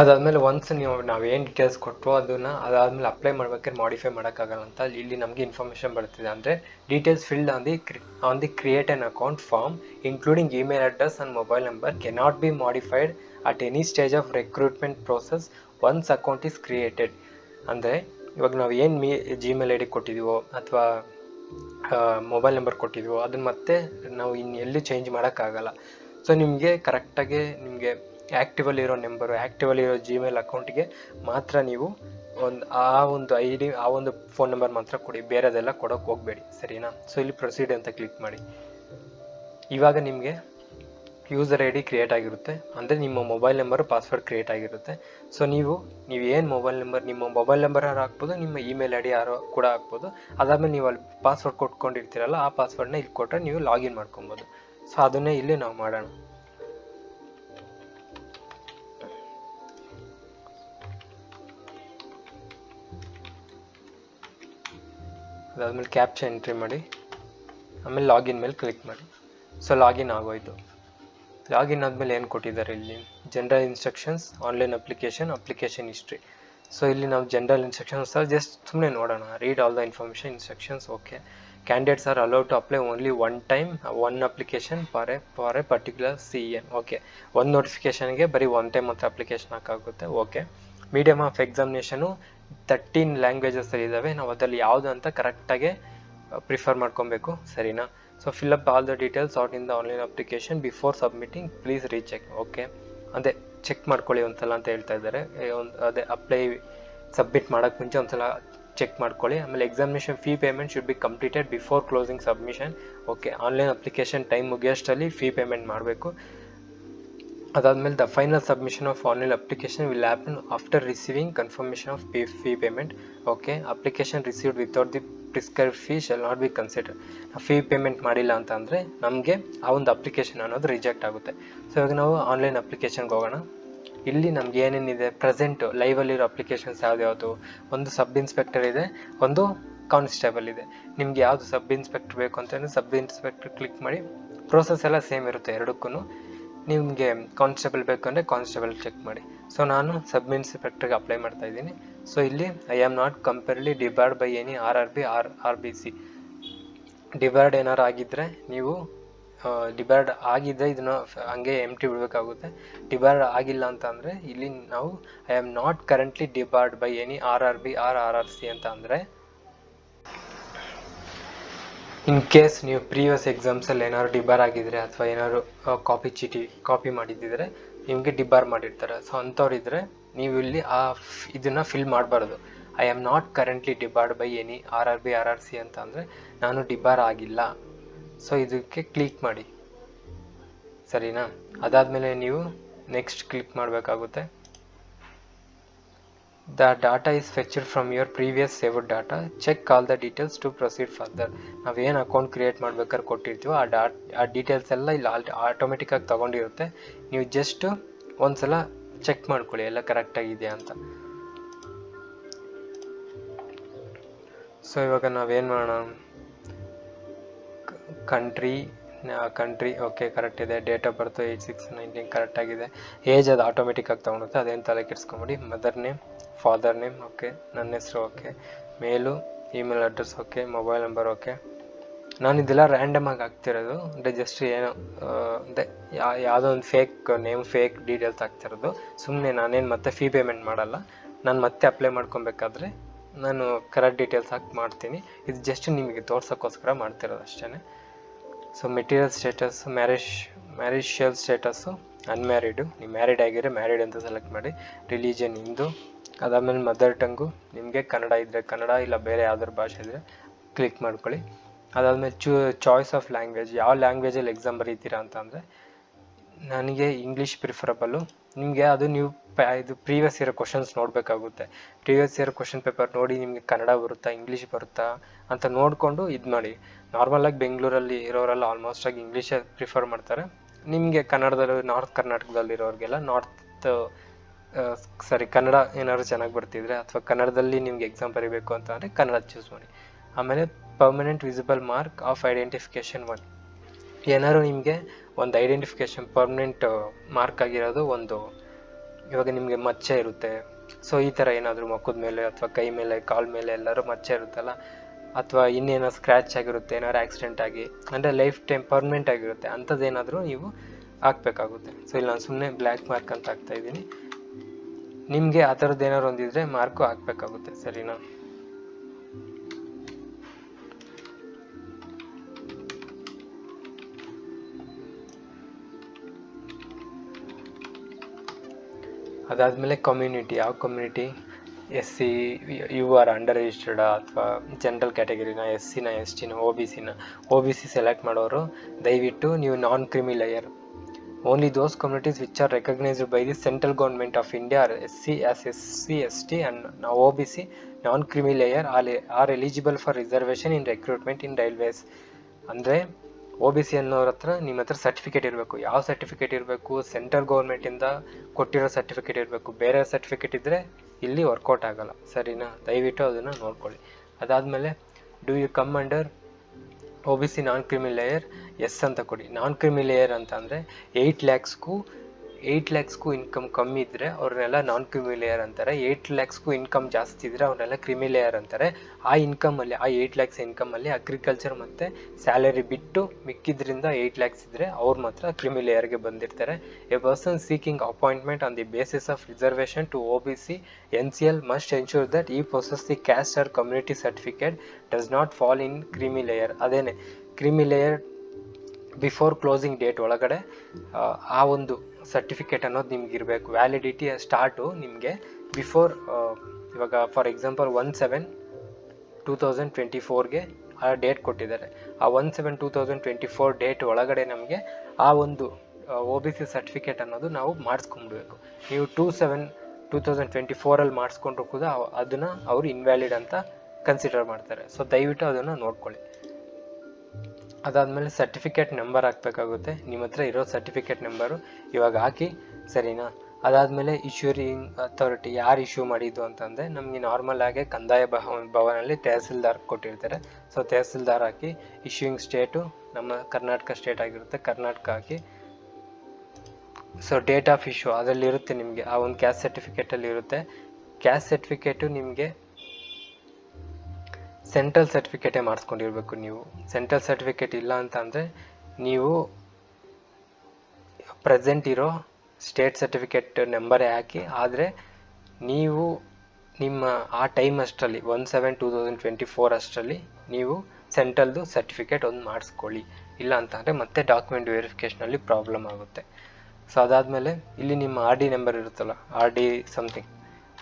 ಅದಾದಮೇಲೆ ಒನ್ಸ್ ನೀವು ನಾವೇನು ಡೀಟೇಲ್ಸ್ ಕೊಟ್ಟರು ಅದನ್ನು, ಅದಾದಮೇಲೆ ಅಪ್ಲೈ ಮಾಡ್ಬೇಕಾದ್ರೆ ಮಾಡಿಫೈ ಮಾಡೋಕ್ಕಾಗಲ್ಲ ಅಂತ ಇಲ್ಲಿ ನಮಗೆ ಇನ್ಫಾರ್ಮೇಷನ್ ಬರ್ತಿದೆ. ಅಂದರೆ details filled on the on the create an account form including email address and mobile number cannot be modified at any stage of recruitment process once account is created ಅಂದರೆ, ಇವಾಗ ನಾವು ಏನು ಮೀ ಜಿಮೇಲ್ ಐ ಡಿ ಕೊಟ್ಟಿದ್ದೀವೋ ಅಥವಾ mobile number ಕೊಟ್ಟಿದ್ದೀವೋ ಅದನ್ನು ಮತ್ತೆ ನಾವು ಇನ್ನು ಎಲ್ಲೂ ಚೇಂಜ್ ಮಾಡೋಕ್ಕಾಗಲ್ಲ. ಸೊ ನಿಮಗೆ ಕರೆಕ್ಟಾಗಿ ನಿಮಗೆ ಆ್ಯಕ್ಟಿವಲ್ಲಿರೋ ನಂಬರು ಆ್ಯಕ್ಟಿವಲ್ಲಿರೋ ಜಿಮೇಲ್ ಅಕೌಂಟಿಗೆ ಮಾತ್ರ ನೀವು ಒಂದು, ಆ ಒಂದು ಐ ಡಿ ಆ ಒಂದು ಫೋನ್ ನಂಬರ್ ಮಾತ್ರ ಕೊಡಿ, ಬೇರೆದೆಲ್ಲ ಕೊಡೋಕೆ ಹೋಗಬೇಡಿ, ಸರಿನಾ? ಸೊ ಇಲ್ಲಿ ಪ್ರೊಸೀಡ್ ಅಂತ ಕ್ಲಿಕ್ ಮಾಡಿ. ಇವಾಗ ನಿಮಗೆ ಯೂಸರ್ ಐ ಡಿ ಕ್ರಿಯೇಟ್ ಆಗಿರುತ್ತೆ. ಅಂದರೆ ನಿಮ್ಮ ಮೊಬೈಲ್ ನಂಬರ್ ಪಾಸ್ವರ್ಡ್ ಕ್ರಿಯೇಟ್ ಆಗಿರುತ್ತೆ. ಸೊ ನೀವು ನೀವು ಏನು ಮೊಬೈಲ್ ನಂಬರ್ ನಿಮ್ಮ ಮೊಬೈಲ್ ನಂಬರ್ ಯಾರು ಹಾಕ್ಬೋದು, ನಿಮ್ಮ ಇಮೇಲ್ ಐ ಡಿ ಯಾರು ಕೂಡ ಹಾಕ್ಬೋದು. ಅದಾದಮೇಲೆ ನೀವು ಅಲ್ಲಿ ಪಾಸ್ವರ್ಡ್ ಕೊಟ್ಕೊಂಡಿರ್ತೀರಲ್ಲ, ಆ ಪಾಸ್ವರ್ಡ್ನ ಇಲ್ಲಿ ಕೊಟ್ಟರೆ ನೀವು ಲಾಗಿನ್ ಮಾಡ್ಕೊಬೋದು. ಸೊ ಅದನ್ನೇ ಇಲ್ಲಿ ನಾವು ಮಾಡೋಣ. ಅದಾದಮೇಲೆ ಕ್ಯಾಪ್ಚ ಎಂಟ್ರಿ ಮಾಡಿ. ಆಮೇಲೆ ಲಾಗಿನ್ ಮೇಲೆ ಕ್ಲಿಕ್ ಮಾಡಿ. ಸೊ ಲಾಗಿನ್ ಆಗೋಯ್ತು. ಲಾಗಿನ್ ಆದಮೇಲೆ ಏನು ಕೊಟ್ಟಿದ್ದಾರೆ ಇಲ್ಲಿ? General instructions online application application history so ಇಲ್ಲಿ ನಾವು ಜನರಲ್ ಇನ್ಸ್ಟ್ರಕ್ಷನ್ಸ್ ಜಸ್ಟ್ ಸುಮ್ಮನೆ ನೋಡೋಣ. Read all the information instructions okay candidates are allowed to apply only one time one application for a for a particular C N okay ಒಂದು ನೋಟಿಫಿಕೇಷನ್ಗೆ ಬರೀ one time ಮಾತ್ರ application ಹಾಕಾಗುತ್ತೆ okay medium of examination thirteen languages ಇದ್ದಾವೆ ನಾವು ಅದರಲ್ಲಿ ಯಾವುದು ಅಂತ ಕರೆಕ್ಟಾಗಿ ಪ್ರಿಫರ್ ಮಾಡ್ಕೊಬೇಕು, ಸರಿನಾ? So fill up all the details out in the online application before submitting please recheck okay ಅದೇ ಚೆಕ್ ಮಾಡ್ಕೊಳ್ಳಿ ಒಂದ್ಸಲ ಅಂತ ಹೇಳ್ತಾ ಇದ್ದಾರೆ. ಒಂದು, ಅದೇ ಅಪ್ಲೈ ಸಬ್ಮಿಟ್ ಮಾಡೋಕ್ಕೆ ಮುಂಚೆ ಒಂದ್ಸಲ ಚೆಕ್ ಮಾಡ್ಕೊಳ್ಳಿ. ಆಮೇಲೆ examination fee payment should be completed before closing submission okay online application time ಮುಗಿಯೋಷ್ಟರಲ್ಲಿ fee payment ಮಾಡಬೇಕು. ಅದಾದಮೇಲೆ the final submission of online application will happen after receiving confirmation of pay fee payment okay application received without the prescribe fee shall not be consider fee payment ಮಾಡಿಲ್ಲ ಅಂತ ಅಂದರೆ ನಮಗೆ ಆ ಒಂದು application ಅನ್ನೋದು reject ಆಗುತ್ತೆ. ಸೊ ಇವಾಗ ನಾವು ಆನ್ಲೈನ್ ಅಪ್ಲಿಕೇಶನ್ಗೆ ಹೋಗೋಣ. ಇಲ್ಲಿ ನಮ್ಗೆ ಏನೇನಿದೆ? ಪ್ರೆಸೆಂಟ್ ಲೈವಲ್ಲಿರೋ ಅಪ್ಲಿಕೇಶನ್ಸ್ ಯಾವ್ದು ಒಂದು ಸಬ್ ಇನ್ಸ್ಪೆಕ್ಟರ್ ಇದೆ, ಒಂದು ಕಾನ್ಸ್ಟೇಬಲ್ ಇದೆ. ನಿಮ್ಗೆ ಯಾವುದು ಸಬ್ ಇನ್ಸ್ಪೆಕ್ಟರ್ ಬೇಕು ಅಂತಂದರೆ ಸಬ್ ಇನ್ಸ್ಪೆಕ್ಟರ್ ಕ್ಲಿಕ್ ಮಾಡಿ ಪ್ರೋಸೆಸ್ ಎಲ್ಲ ಸೇಮ್ ಇರುತ್ತೆ ಎರಡಕ್ಕೂ ನಿಮಗೆ ಕಾನ್ಸ್ಟೇಬಲ್ ಬೇಕು ಅಂದರೆ ಕಾನ್ಸ್ಟೇಬಲ್ ಚೆಕ್ ಮಾಡಿ. ಸೊ ನಾನು ಸಬ್ ಇನ್ಸ್ಪೆಕ್ಟರ್ಗೆ ಅಪ್ಲೈ ಮಾಡ್ತಾ ಇದ್ದೀನಿ. ಸೊ ಇಲ್ಲಿ I am not currently debarred by any R R B R R B C debarred ಏನಾರು ಆಗಿದ್ದರೆ ನೀವು ಡಿಬಾರ್ಡ್ ಆಗಿದ್ದರೆ ಇದನ್ನ ಹಂಗೆ ಎಂ ಟಿ ಬಿಡಬೇಕಾಗುತ್ತೆ. ಡಿಬಾರ್ಡ್ ಆಗಿಲ್ಲ ಅಂತ ಅಂದರೆ ಇಲ್ಲಿ ನಾವು I am not currently debarred by any R R B R R R C ಅಂತ ಅಂದರೆ ಇನ್ ಕೇಸ್ ನೀವು ಪ್ರೀವಿಯಸ್ ಎಕ್ಸಾಮ್ಸಲ್ಲಿ ಏನಾದ್ರು ಡಿಬಾರ್ ಆಗಿದ್ರೆ ಅಥವಾ ಏನಾದ್ರು ಕಾಪಿ ಚೀಟಿ ಕಾಪಿ ಮಾಡಿದ್ದಿದ್ರೆ ನಿಮಗೆ ಡಿಬಾರ್ ಮಾಡಿರ್ತಾರೆ. ಸೊ ಅಂಥವ್ರಿದ್ರೆ ನೀವು ಇಲ್ಲಿ ಆ ಇದನ್ನು ಫಿಲ್ ಮಾಡಬಾರ್ದು. I am not currently debarred by any R R B R R C ಅಂತ ಅಂದರೆ ನಾನು ಡಿಬಾರ್ ಆಗಿಲ್ಲ. ಸೊ ಇದಕ್ಕೆ ಕ್ಲಿಕ್ ಮಾಡಿ. ಸರಿನಾ? ಅದಾದಮೇಲೆ ನೀವು ನೆಕ್ಸ್ಟ್ ಕ್ಲಿಕ್ ಮಾಡಬೇಕಾಗುತ್ತೆ. The data is fetched from your previous saved data check all the details to proceed further ನಾವೇನು ಅಕೌಂಟ್ ಕ್ರಿಯೇಟ್ ಮಾಡ್ಬೇಕಾದ್ರೆ ಕೊಟ್ಟಿರ್ತೀವೋ, ಆ ಡಾಟ್ ಆ ಡೀಟೇಲ್ಸ್ ಎಲ್ಲ ಇಲ್ಲಿ ಆಟೋಮೆಟಿಕ್ಕಾಗಿ ತೊಗೊಂಡಿರುತ್ತೆ. ನೀವು ಜಸ್ಟ್ ಒಂದ್ಸಲ ಚೆಕ್ ಮಾಡ್ಕೊಳ್ಳಿ, ಎಲ್ಲ ಕರೆಕ್ಟಾಗಿದೆಯಾ ಅಂತ. ಸೊ ಇವಾಗ ನಾವೇನು ಮಾಡೋಣ? ಕಂಟ್ರಿ ಕಂಟ್ರಿ ಓಕೆ ಕರೆಕ್ಟ್ ಇದೆ. Date of birth age six nineteen correct ಆಗಿದೆ. ಏಜ್ ಅದು ಆಟೋಮೆಟಿಕ್ಕಾಗಿ ತೊಗೊಳುತ್ತೆ ಅದೇನು ತಲೆ ಕೆಡಿಸ್ಕೊಂಬಿಡಿ. Mother name father name okay ನನ್ನ ಹೆಸರು okay male email address okay mobile number okay ನಾನು ಇದೆಲ್ಲ ರ್ಯಾಂಡಮ್ ಆಗಿ ಹಾಕ್ತಿರೋದು. ಅಂದರೆ ಜಸ್ಟ್ ಏನೋ ಅಂದರೆ ಯಾವುದೋ ಒಂದು ಫೇಕ್ ನೇಮ್ ಫೇಕ್ ಡೀಟೇಲ್ಸ್ ಹಾಕ್ತಿರೋದು. ಸುಮ್ಮನೆ ನಾನೇನು ಮತ್ತೆ ಫೀ ಪೇಮೆಂಟ್ ಮಾಡಲ್ಲ. ನಾನು ಮತ್ತೆ ಅಪ್ಲೈ ಮಾಡ್ಕೊಬೇಕಾದ್ರೆ ನಾನು ಕರೆಕ್ಟ್ ಡೀಟೇಲ್ಸ್ ಹಾಕಿ ಮಾಡ್ತೀನಿ. ಇದು ಜಸ್ಟ್ ನಿಮಗೆ ತೋರ್ಸೋಕ್ಕೋಸ್ಕರ ಮಾಡ್ತಿರೋದು ಅಷ್ಟೇ so material status marriage marital status unmarried ನೀವು ಮ್ಯಾರಿಡ್ ಆಗಿದ್ರೆ ಮ್ಯಾರಿಡ್ ಅಂತ ಸೆಲೆಕ್ಟ್ ಮಾಡಿ. ರಿಲಿಜನ್ ಹಿಂದೂ ಅದಾದಮೇಲೆ ಮದರ್ ಟಂಗು ನಿಮಗೆ ಕನ್ನಡ ಇದ್ದರೆ ಕನ್ನಡ ಇಲ್ಲ ಬೇರೆ ಯಾವ್ದಾದ್ರು ಭಾಷೆ ಇದ್ದರೆ ಕ್ಲಿಕ್ ಮಾಡ್ಕೊಳ್ಳಿ. ಅದಾದಮೇಲೆ ಚೂ ಚಾಯ್ಸ್ ಆಫ್ ಲ್ಯಾಂಗ್ವೇಜ್ ಯಾವ ಲ್ಯಾಂಗ್ವೇಜಲ್ಲಿ ಎಕ್ಸಾಮ್ ಬರೀತೀರಾ ಅಂತ ಅಂದರೆ ನನಗೆ ಇಂಗ್ಲೀಷ್ ಪ್ರಿಫರಬಲ್ಲು ನಿಮಗೆ ಅದು ನೀವು ಪ, ಇದು ಪ್ರೀವಿಯಸ್ ಇಯರ್ ಕ್ವಶನ್ಸ್ ನೋಡಬೇಕಾಗುತ್ತೆ. ಪ್ರೀವಿಯಸ್ ಇಯರ್ ಕ್ವಶನ್ ಪೇಪರ್ ನೋಡಿ ನಿಮಗೆ ಕನ್ನಡ ಬರುತ್ತಾ ಇಂಗ್ಲೀಷ್ ಬರುತ್ತಾ ಅಂತ ನೋಡಿಕೊಂಡು ಇದು ಮಾಡಿ. ನಾರ್ಮಲಾಗಿ ಬೆಂಗಳೂರಲ್ಲಿ ಇರೋರೆಲ್ಲ ಆಲ್ಮೋಸ್ಟ್ ಆಗಿ ಇಂಗ್ಲೀಷೇ ಪ್ರಿಫರ್ ಮಾಡ್ತಾರೆ. ನಿಮಗೆ ಕನ್ನಡದಲ್ಲಿ ನಾರ್ತ್ ಕರ್ನಾಟಕದಲ್ಲಿರೋರಿಗೆಲ್ಲ ನಾರ್ತ್ ಸಾರಿ ಕನ್ನಡ ಏನಾದ್ರು ಚೆನ್ನಾಗಿ ಬರ್ತಿದ್ರೆ ಅಥವಾ ಕನ್ನಡದಲ್ಲಿ ನಿಮ್ಗೆ ಎಕ್ಸಾಮ್ ಬರೀಬೇಕು ಅಂತ ಅಂದರೆ ಕನ್ನಡ ಚೂಸ್ ಮಾಡಿ. ಆಮೇಲೆ permanent visible mark of identification one ಏನಾದ್ರು ನಿಮಗೆ ಒಂದು ಐಡೆಂಟಿಫಿಕೇಶನ್ ಪರ್ಮನೆಂಟ್ ಮಾರ್ಕ್ ಆಗಿರೋದು ಒಂದು, ಇವಾಗ ನಿಮಗೆ ಮಚ್ಚೆ ಇರುತ್ತೆ. ಸೊ ಈ ಥರ ಏನಾದರೂ ಮುಖದ ಮೇಲೆ ಅಥವಾ ಕೈ ಮೇಲೆ, ಕಾಲ್ ಮೇಲೆ ಎಲ್ಲರೂ ಮಚ್ಚೆ ಇರುತ್ತಲ್ಲ? ಅಥವಾ ಇನ್ನೇನೋ ಸ್ಕ್ರ್ಯಾಚ್ ಆಗಿರುತ್ತೆ, ಏನಾದ್ರು ಆಕ್ಸಿಡೆಂಟ್ ಆಗಿ, ಅಂದರೆ ಲೈಫ್ ಟೈಮ್ ಪರ್ಮನೆಂಟ್ ಆಗಿರುತ್ತೆ ಅಂಥದ್ದೇನಾದರೂ ನೀವು ಹಾಕ್ಬೇಕಾಗುತ್ತೆ. ಸೊ ಇಲ್ಲಿ ನಾನು ಸುಮ್ಮನೆ ಬ್ಲ್ಯಾಕ್ ಮಾರ್ಕ್ ಅಂತ ಹಾಕ್ತಾ ಇದ್ದೀನಿ. ನಿಮಗೆ ಆ ಥರದ್ದು ಏನಾದ್ರು ಒಂದಿದ್ರೆ ಮಾರ್ಕು ಹಾಕ್ಬೇಕಾಗುತ್ತೆ, ಸರಿನಾ? ಅದಾದಮೇಲೆ ಕಮ್ಯುನಿಟಿ ಯಾವ community S C U R under registered ಅಥವಾ ಜನರಲ್ ಕ್ಯಾಟಗರಿನ ಎಸ್ ಸಿನ ಎಸ್ ಟಿನ ಒ ಬಿ ಸಿನ ಒ ಬಿ ಸಿ ಸೆಲೆಕ್ಟ್ ಮಾಡೋರು, ದಯವಿಟ್ಟು ನೀವು non creamy layer only those communities which are recognised by the central government of India S C S S C S T and ನಾವು O B C non creamy layer all are eligible for reservation in recruitment in railways ಅಂದರೆ O B C ಅನ್ನೋರ ಹತ್ರ ನಿಮ್ಮ ಹತ್ರ certificate ಇರಬೇಕು. ಯಾವ certificate ಇರಬೇಕು? Central ಗೌರ್ಮೆಂಟಿಂದ ಕೊಟ್ಟಿರೋ ಸರ್ಟಿಫಿಕೇಟ್ ಇರಬೇಕು. ಬೇರೆ ಸರ್ಟಿಫಿಕೇಟ್ ಇದ್ದರೆ ಇಲ್ಲಿ ವರ್ಕೌಟ್ ಆಗಲ್ಲ. ಸರಿನಾ? ದಯವಿಟ್ಟು ಅದನ್ನು ನೋಡ್ಕೊಳ್ಳಿ. ಅದಾದಮೇಲೆ do you come under O B C non creamy layer yes ಅಂತ ಕೊಡಿ. ನಾನ್ ಕ್ರಿಮಿ ಲೇಯರ್ ಅಂತ ಅಂದರೆ ಏಯ್ಟ್ ಲ್ಯಾಕ್ಸ್ಗೂ ಏಯ್ಟ್ ಲ್ಯಾಕ್ಸ್ಗೂ ಇನ್ಕಮ್ ಕಮ್ಮಿ ಇದ್ದರೆ ಅವ್ರನ್ನೆಲ್ಲ ನಾನ್ ಕ್ರಿಮಿ ಲೇಯರ್ ಅಂತಾರೆ ಏಯ್ಟ್ ಲ್ಯಾಕ್ಸ್ಗೂ ಇನ್ಕಮ್ ಜಾಸ್ತಿ ಇದ್ದರೆ ಕ್ರಿಮಿ ಲೇಯರ್ ಅಂತಾರೆ. ಆ ಇನ್ಕಮಲ್ಲಿ ಆ ಏಯ್ಟ್ ಲ್ಯಾಕ್ಸ್ ಇನ್ಕಮಲ್ಲಿ ಅಗ್ರಿಕಲ್ಚರ್ ಮತ್ತು ಸ್ಯಾಲರಿ ಬಿಟ್ಟು ಮಿಕ್ಕಿದ್ರಿಂದ ಏಯ್ಟ್ ಲ್ಯಾಕ್ಸ್ ಇದ್ದರೆ ಅವ್ರು ಮಾತ್ರ ಕ್ರಿಮಿ ಲೇಯರ್ಗೆ ಬಂದಿರ್ತಾರೆ. A person seeking appointment on the basis of reservation to O B C N C L must ensure that he process the caste or community certificate does not fall in creamy layer ಅದೇನೆ ಕ್ರಿಮಿ layer before closing date ಒಳಗಡೆ, ಆ ಒಂದು certificate ಅನ್ನೋದು ನಿಮ್ಗೆ ಇರಬೇಕು. Validity start ನಿಮಗೆ before ಇವಾಗ for example one seven two thousand twenty ಫೋರ್ಗೆ ಆ ಡೇಟ್ ಕೊಟ್ಟಿದ್ದಾರೆ. ಆ one seven two thousand twenty four date ಒಳಗಡೆ ನಮಗೆ ಆ ಒಂದು ಒ ಬಿ ಸಿ ಸರ್ಟಿಫಿಕೇಟ್ ಅನ್ನೋದು ನಾವು ಮಾಡಿಸ್ಕೊಂಡ್ಬಿಡ್ಬೇಕು ನೀವು two seven two thousand twenty ಫೋರಲ್ಲಿ ಮಾಡಿಸ್ಕೊಂಡ್ರು ಕೂಡ ಅದನ್ನ ಅವರು ಇನ್ವ್ಯಾಲಿಡ್ ಅಂತ ಕನ್ಸಿಡರ್ ಮಾಡ್ತಾರೆ. ಸೊ ದಯವಿಟ್ಟು ಅದನ್ನು ನೋಡ್ಕೊಳ್ಳಿ. ಅದಾದಮೇಲೆ ಸರ್ಟಿಫಿಕೇಟ್ ನಂಬರ್ ಹಾಕಬೇಕಾಗುತ್ತೆ. ನಿಮ್ಮ ಹತ್ರ ಇರೋ ಸರ್ಟಿಫಿಕೇಟ್ ನಂಬರು ಇವಾಗ ಹಾಕಿ, ಸರಿನಾ? ಅದಾದಮೇಲೆ ಇಶ್ಯೂರಿಂಗ್ ಅಥಾರಿಟಿ ಯಾರು ಇಶ್ಯೂ ಮಾಡಿದ್ದು ಅಂತಂದರೆ ನಮಗೆ ನಾರ್ಮಲ್ ಆಗಿ ಕಂದಾಯ ಭವ ಭವನಲ್ಲಿ ತಹಸೀಲ್ದಾರ್ ಕೊಟ್ಟಿರ್ತಾರೆ. ಸೊ ತಹಸೀಲ್ದಾರ್ ಹಾಕಿ ಇಶ್ಯೂಯಿಂಗ್ ಸ್ಟೇಟು ನಮ್ಮ ಕರ್ನಾಟಕ ಸ್ಟೇಟ್ ಆಗಿರುತ್ತೆ, ಕರ್ನಾಟಕ ಹಾಕಿ. ಸೊ ಡೇಟ್ ಆಫ್ ಇಶ್ಯೂ ಅದರಲ್ಲಿರುತ್ತೆ ನಿಮಗೆ. ಆ ಒಂದು ಕ್ಯಾಸ್ಟ್ ಸರ್ಟಿಫಿಕೇಟಲ್ಲಿ ಇರುತ್ತೆ ಕ್ಯಾಸ್ಟ್ ಸರ್ಟಿಫಿಕೇಟು ನಿಮಗೆ ಸೆಂಟ್ರಲ್ ಸರ್ಟಿಫಿಕೇಟೇ ಮಾಡಿಸ್ಕೊಂಡಿರ್ಬೇಕು ನೀವು. ಸೆಂಟ್ರಲ್ ಸರ್ಟಿಫಿಕೇಟ್ ಇಲ್ಲ ಅಂತ ಅಂದರೆ ನೀವು ಪ್ರೆಸೆಂಟ್ ಇರೋ ಸ್ಟೇಟ್ ಸರ್ಟಿಫಿಕೇಟ್ ನಂಬರೇ ಹಾಕಿ, ಆದರೆ ನೀವು ನಿಮ್ಮ ಆ ಟೈಮ್ ಅಷ್ಟರಲ್ಲಿ, one seven two thousand twenty four ಅಷ್ಟರಲ್ಲಿ ನೀವು ಸೆಂಟ್ರಲ್ದು ಸರ್ಟಿಫಿಕೇಟ್ ಒಂದು ಮಾಡಿಸ್ಕೊಳ್ಳಿ. ಇಲ್ಲ ಅಂತಂದರೆ ಮತ್ತೆ ಡಾಕ್ಯುಮೆಂಟ್ ವೆರಿಫಿಕೇಷನಲ್ಲಿ ಪ್ರಾಬ್ಲಮ್ ಆಗುತ್ತೆ. ಸೊ ಅದಾದಮೇಲೆ ಇಲ್ಲಿ ನಿಮ್ಮ ಆರ್ ಡಿ ನಂಬರ್ ಇರುತ್ತಲ್ಲ, R D something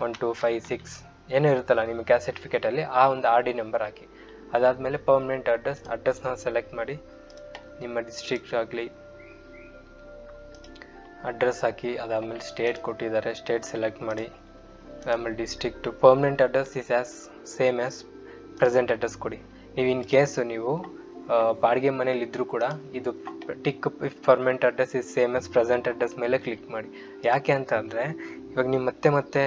one two five six ಏನೋ ಇರುತ್ತಲ್ಲ ನಿಮ್ಮ ಕ್ಯಾಸ್ಟ್ ಸರ್ಟಿಫಿಕೇಟಲ್ಲಿ ಆ ಒಂದು ಆರ್ ಡಿ ನಂಬರ್ ಹಾಕಿ. ಅದಾದಮೇಲೆ ಪರ್ಮನೆಂಟ್ ಅಡ್ರೆಸ್ ಅಡ್ರೆಸ್ನ ಸೆಲೆಕ್ಟ್ ಮಾಡಿ, ನಿಮ್ಮ ಡಿಸ್ಟ್ರಿಕ್ಟ್ ಆಗಲಿ ಅಡ್ರೆಸ್ ಹಾಕಿ, ಅದಾದಮೇಲೆ ಸ್ಟೇಟ್ ಕೊಟ್ಟಿದ್ದಾರೆ ಸ್ಟೇಟ್ ಸೆಲೆಕ್ಟ್ ಮಾಡಿ, ಆಮೇಲೆ district permanent address is as same as present address ಕೊಡಿ. ನೀವು ಇನ್ ಕೇಸು ನೀವು ಬಾಡಿಗೆ ಮನೇಲಿ ಇದ್ದರೂ ಕೂಡ ಇದು tick permanent address is same as present address ಮೇಲೆ ಕ್ಲಿಕ್ ಮಾಡಿ. ಯಾಕೆ ಅಂತ ಅಂದರೆ ಇವಾಗ ನೀವು ಮತ್ತೆ ಮತ್ತೆ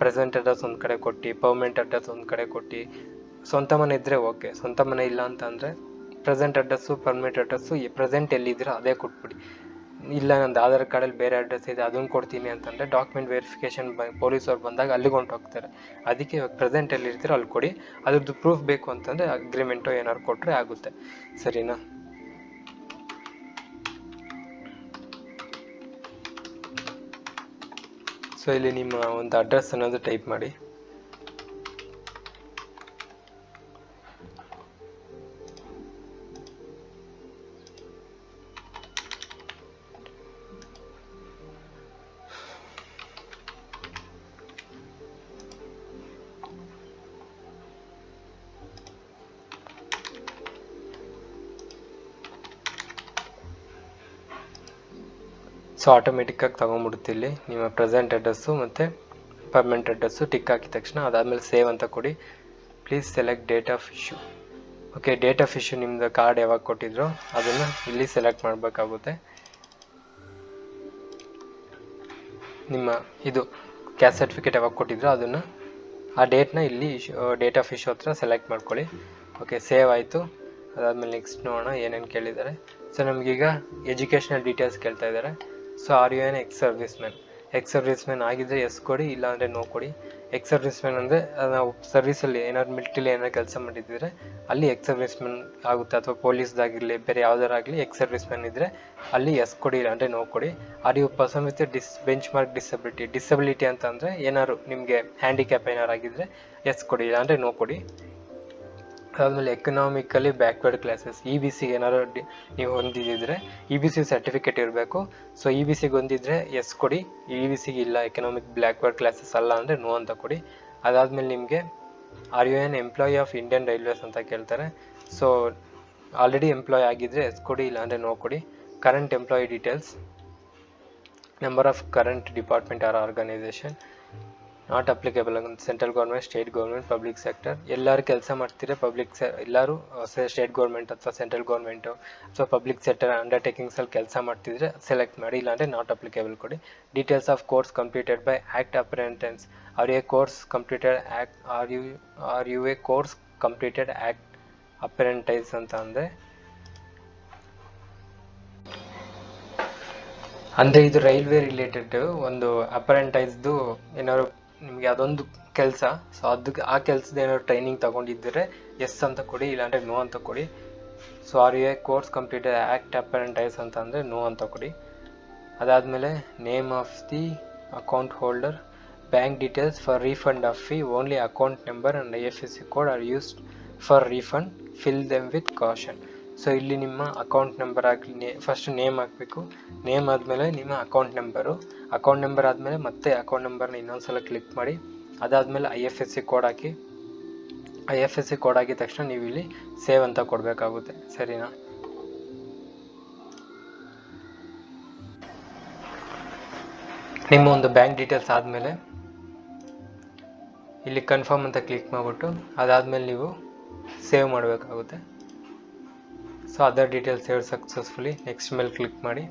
ಪ್ರೆಸೆಂಟ್ ಅಡ್ರೆಸ್ ಒಂದು ಕಡೆ ಕೊಟ್ಟು ಪರ್ಮನೆಂಟ್ ಅಡ್ರೆಸ್ ಒಂದು ಕಡೆ ಕೊಟ್ಟು, ಸ್ವಂತ ಮನೆ ಇದ್ದರೆ ಓಕೆ ಸ್ವಂತ ಮನೆ ಇಲ್ಲ ಅಂತ ಅಂದರೆ present address permanent address present ಎಲ್ಲಿದ್ದೀರೋ ಅದೇ ಕೊಟ್ಬಿಡಿ. ಇಲ್ಲ ನಂದು ಆಧಾರ್ ಕಾರ್ಡಲ್ಲಿ ಬೇರೆ ಅಡ್ರೆಸ್ ಇದೆ ಅದನ್ನು ಕೊಡ್ತೀನಿ ಅಂತಂದರೆ ಡಾಕ್ಯುಮೆಂಟ್ ವೆರಿಫಿಕೇಷನ್ ಬ ಪೊಲೀಸವ್ರು ಬಂದಾಗ ಅಲ್ಲಿಗೆ ಹೊಂಟೋಗ್ತಾರೆ ಅದಕ್ಕೆ ಇವಾಗ ಪ್ರೆಸೆಂಟ್ ಎಲ್ಲಿ ಇರ್ತೀರೋ ಅಲ್ಲಿ ಕೊಡಿ, ಅದ್ರದ್ದು ಪ್ರೂಫ್ ಬೇಕು ಅಂತಂದರೆ ಅಗ್ರಿಮೆಂಟು ಏನಾದ್ರು ಕೊಟ್ಟರೆ ಆಗುತ್ತೆ. ಸರಿನಾ? ಸೊ ಇಲ್ಲಿ ನಿಮ್ಮ ಒಂದು ಅಡ್ರೆಸ್ ಅನ್ನೋದು ಟೈಪ್ ಮಾಡಿ. ಸೊ ಆಟೋಮೆಟಿಕ್ಕಾಗಿ ತೊಗೊಂಬಿಡುತ್ತೆ ಇಲ್ಲಿ ನಿಮ್ಮ ಪ್ರೆಸೆಂಟ್ ಅಡ್ರೆಸ್ಸು ಮತ್ತು ಪರ್ಮನೆಂಟ್ ಅಡ್ರೆಸ್ಸು ಟಿಕ್ ಹಾಕಿದ ತಕ್ಷಣ ಅದಾದಮೇಲೆ ಸೇವ್ ಅಂತ ಕೊಡಿ. Please select date of issue okay date of issue ನಿಮ್ಮದು ಕಾರ್ಡ್ ಯಾವಾಗ ಕೊಟ್ಟಿದ್ರು ಅದನ್ನು ಇಲ್ಲಿ ಸೆಲೆಕ್ಟ್ ಮಾಡಬೇಕಾಗುತ್ತೆ. ನಿಮ್ಮ ಇದು ಕ್ಯಾಸ್ಟ್ ಸರ್ಟಿಫಿಕೇಟ್ ಯಾವಾಗ ಕೊಟ್ಟಿದ್ರು ಅದನ್ನು ಆ ಡೇಟ್ನ ಇಲ್ಲಿ ಡೇಟ್ ಆಫ್ ಇಶ್ಯೂ ಹತ್ರ ಸೆಲೆಕ್ಟ್ ಮಾಡ್ಕೊಳ್ಳಿ. ಓಕೆ ಸೇವ್ ಆಯಿತು. ಅದಾದಮೇಲೆ ನೆಕ್ಸ್ಟ್ ನೋಡೋಣ ಏನೇನು ಕೇಳಿದ್ದಾರೆ. ಸೊ ನಮಗೀಗ ಎಜುಕೇಷನಲ್ ಡೀಟೇಲ್ಸ್ ಕೇಳ್ತಾ ಇದ್ದಾರೆ. So are you an ex serviceman ex serviceman ಆಗಿದ್ರೆ ಎಸ್ ಕೊಡಿ ಇಲ್ಲ ಅಂದರೆ ನೋ ಕೊಡಿ. ಎಕ್ಸ್ ಸರ್ವಿಸ್ ಮ್ಯಾನ್ ಅಂದರೆ ನಾವು ಸರ್ವಿಸಲ್ಲಿ ಏನಾದ್ರು ಮಿಲ್ಟ್ರಿಲಿ ಏನಾದ್ರು ಕೆಲಸ ಮಾಡಿದ್ದರೆ ಅಲ್ಲಿ ಎಕ್ಸ್ ಸರ್ವಿಸ್ ಮ್ಯಾನ್ ಆಗುತ್ತೆ. ಅಥವಾ ಪೊಲೀಸ್ದಾಗಿರಲಿ, ಬೇರೆ ಯಾವ್ದಾರಾಗಲಿ ಎಕ್ಸ್ ಸರ್ವಿಸ್ ಮ್ಯಾನ್ ಇದ್ದರೆ ಅಲ್ಲಿ ಎಸ್ ಕೊಡಿ ಇಲ್ಲ ಅಂದರೆ ನೋ ಕೊಡಿ. Are you person with dis benchmark disability disability ಅಂತ ಅಂದರೆ ಏನಾದ್ರು ನಿಮಗೆ ಹ್ಯಾಂಡಿಕ್ಯಾಪ್ ಏನಾರು ಆಗಿದ್ದರೆ ಎಸ್ ಕೊಡಿ ಇಲ್ಲ ಅಂದರೆ ನೋ ಕೊಡಿ. ಅದಾದಮೇಲೆ economically backward classes E B C ಏನಾದ್ರು ನೀವು ಹೊಂದಿದ್ರೆ ಇ ಬಿ ಸಿ ಸರ್ಟಿಫಿಕೇಟ್ ಇರಬೇಕು. ಸೊ ಇ ಬಿ ಸಿಗೆ ಹೊಂದಿದ್ರೆ ಎಸ್ ಕೊಡಿ. ಇ ಬಿ ಸಿಗೆ ಇಲ್ಲ ಎಕನಾಮಿಕ್ ಬ್ಯಾಕ್ವರ್ಡ್ ಕ್ಲಾಸಸ್ ಅಲ್ಲ ಅಂದರೆ ನೋ ಅಂತ ಕೊಡಿ. ಅದಾದಮೇಲೆ ನಿಮಗೆ are you an employee of Indian Railways ಅಂತ ಕೇಳ್ತಾರೆ. ಸೊ ಆಲ್ರೆಡಿ ಎಂಪ್ಲಾಯ್ ಆಗಿದ್ದರೆ ಎಸ್ ಕೊಡಿ, ಇಲ್ಲ ಅಂದರೆ ನೋ ಕೊಡಿ. Current employee details number of current department or organisation not applicable central government state government public sector ಎಲ್ಲರೂ ಕೆಲಸ ಮಾಡ್ತಿದ್ರೆ ಪಬ್ಲಿಕ್ ಸೆ ಎಲ್ಲರೂ ಸ್ಟೇಟ್ ಗೌರ್ಮೆಂಟ್ ಅಥವಾ ಸೆಂಟ್ರಲ್ ಗೌರ್ಮೆಂಟು ಅಥವಾ ಪಬ್ಲಿಕ್ ಸೆಕ್ಟರ್ ಅಂಡರ್ಟೇಕಿಂಗ್ಸಲ್ಲಿ ಕೆಲಸ ಮಾಡ್ತಿದ್ರೆ ಸೆಲೆಕ್ಟ್ ಮಾಡಿ, ಇಲ್ಲಾಂದರೆ ನಾಟ್ ಅಪ್ಲಿಕೇಬಲ್ ಕೊಡಿ. Details of course completed by act apprentice are a course completed act are you are you a course completed act apprentice ಅಂತ ಅಂದರೆ? ಅಂದರೆ ಇದು ರೈಲ್ವೆ ರಿಲೇಟೆಡ್ ಒಂದು ಅಪ್ರೆಂಟೈಸ್ದು ಏನಾದ್ರು ನಿಮಗೆ ಅದೊಂದು ಕೆಲಸ. ಸೊ ಅದಕ್ಕೆ ಆ ಕೆಲಸದ ಏನಾದ್ರು ಟ್ರೈನಿಂಗ್ ತಗೊಂಡಿದ್ದರೆ ಎಸ್ ಅಂತ ಕೊಡಿ, ಇಲ್ಲಾಂದರೆ ನೋ ಅಂತ ಕೊಡಿ. So are a course completed act apprentice ಅಂತ ಅಂದರೆ ನೋ ಅಂತ ಕೊಡಿ. ಅದಾದಮೇಲೆ name of the account holder bank details for refund of fee only account number and I F S C code are used for refund fill them with caution so ಇಲ್ಲಿ ನಿಮ್ಮ account number ಆಗಲಿ first name ಹಾಕಬೇಕು. Name ಆದಮೇಲೆ ನಿಮ್ಮ account number account number ಆದಮೇಲೆ ಮತ್ತೆ account ನಂಬರ್ನ ಇನ್ನೊಂದ್ಸಲ ಕ್ಲಿಕ್ ಮಾಡಿ, ಅದಾದಮೇಲೆ I F S C code hockey, I F S C code ಹಾಕಿದ ತಕ್ಷಣ ನೀವು ಇಲ್ಲಿ ಸೇವ್ ಅಂತ ಕೊಡಬೇಕಾಗುತ್ತೆ, ಸರಿನಾ? ನಿಮ್ಮ ಒಂದು ಬ್ಯಾಂಕ್ ಡೀಟೇಲ್ಸ್ ಆದಮೇಲೆ ಇಲ್ಲಿ ಕನ್ಫರ್ಮ್ ಅಂತ ಕ್ಲಿಕ್ ಮಾಡಿಬಿಟ್ಟು ಅದಾದಮೇಲೆ ನೀವು ಸೇವ್ ಮಾಡಬೇಕಾಗುತ್ತೆ. So other details save successfully next ಮೇಲೆ ಕ್ಲಿಕ್ ಮಾಡಿ.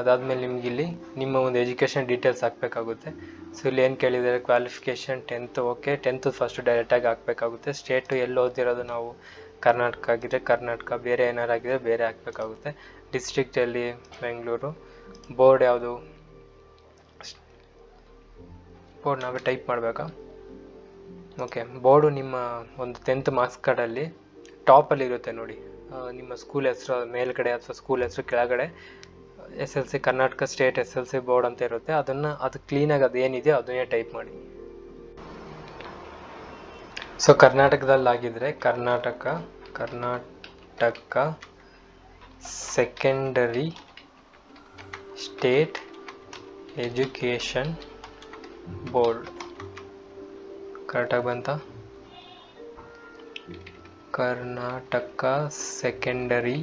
ಅದಾದಮೇಲೆ ನಿಮ್ಗೆ ಇಲ್ಲಿ ನಿಮ್ಮ ಒಂದು ಎಜುಕೇಷನ್ ಡೀಟೇಲ್ಸ್ ಹಾಕಬೇಕಾಗುತ್ತೆ. ಸೊ ಇಲ್ಲಿ ಏನು ಕೇಳಿದ್ದಾರೆ? Qualification tenth okay tenth first ಡೈರೆಕ್ಟಾಗಿ ಹಾಕಬೇಕಾಗುತ್ತೆ. ಸ್ಟೇಟು ಎಲ್ಲಿ ಓದಿರೋದು ನಾವು ಕರ್ನಾಟಕ ಆಗಿದೆ, ಕರ್ನಾಟಕ ಬೇರೆ ಏನಾರು ಬೇರೆ ಹಾಕಬೇಕಾಗುತ್ತೆ. ಡಿಸ್ಟ್ರಿಕ್ಟಲ್ಲಿ ಬೆಂಗಳೂರು ಬೋರ್ಡ್ ಯಾವುದು? ಬೋರ್ಡ್ ನಾವೇ ಟೈಪ್ ಮಾಡಬೇಕಾ? ಓಕೆ ಬೋರ್ಡು ನಿಮ್ಮ ಒಂದು ಟೆಂತ್ ಮಾರ್ಕ್ಸ್ ಕಾರ್ಡಲ್ಲಿ ಟಾಪಲ್ಲಿ ಇರುತ್ತೆ ನೋಡಿ. ನಿಮ್ಮ ಸ್ಕೂಲ್ ಹೆಸರು, ಮೇಲ್ಗಡೆ ಅಥವಾ ಸ್ಕೂಲ್ ಹೆಸರು ಕೆಳಗಡೆ. S L C Karnataka state S L C board ಅಂತ ಇರುತ್ತೆ. ಅದನ್ನು ಅದು ಕ್ಲೀನಾಗಿ ಅದು ಏನಿದೆಯೋ ಅದನ್ನೇ ಟೈಪ್ ಮಾಡಿ. ಸೊ ಕರ್ನಾಟಕದಲ್ಲಿ ಆಗಿದ್ರೆ Karnataka Karnataka secondary state education board ಕರೆಕ್ಟಾಗಿ ಬಂತ? Karnataka secondary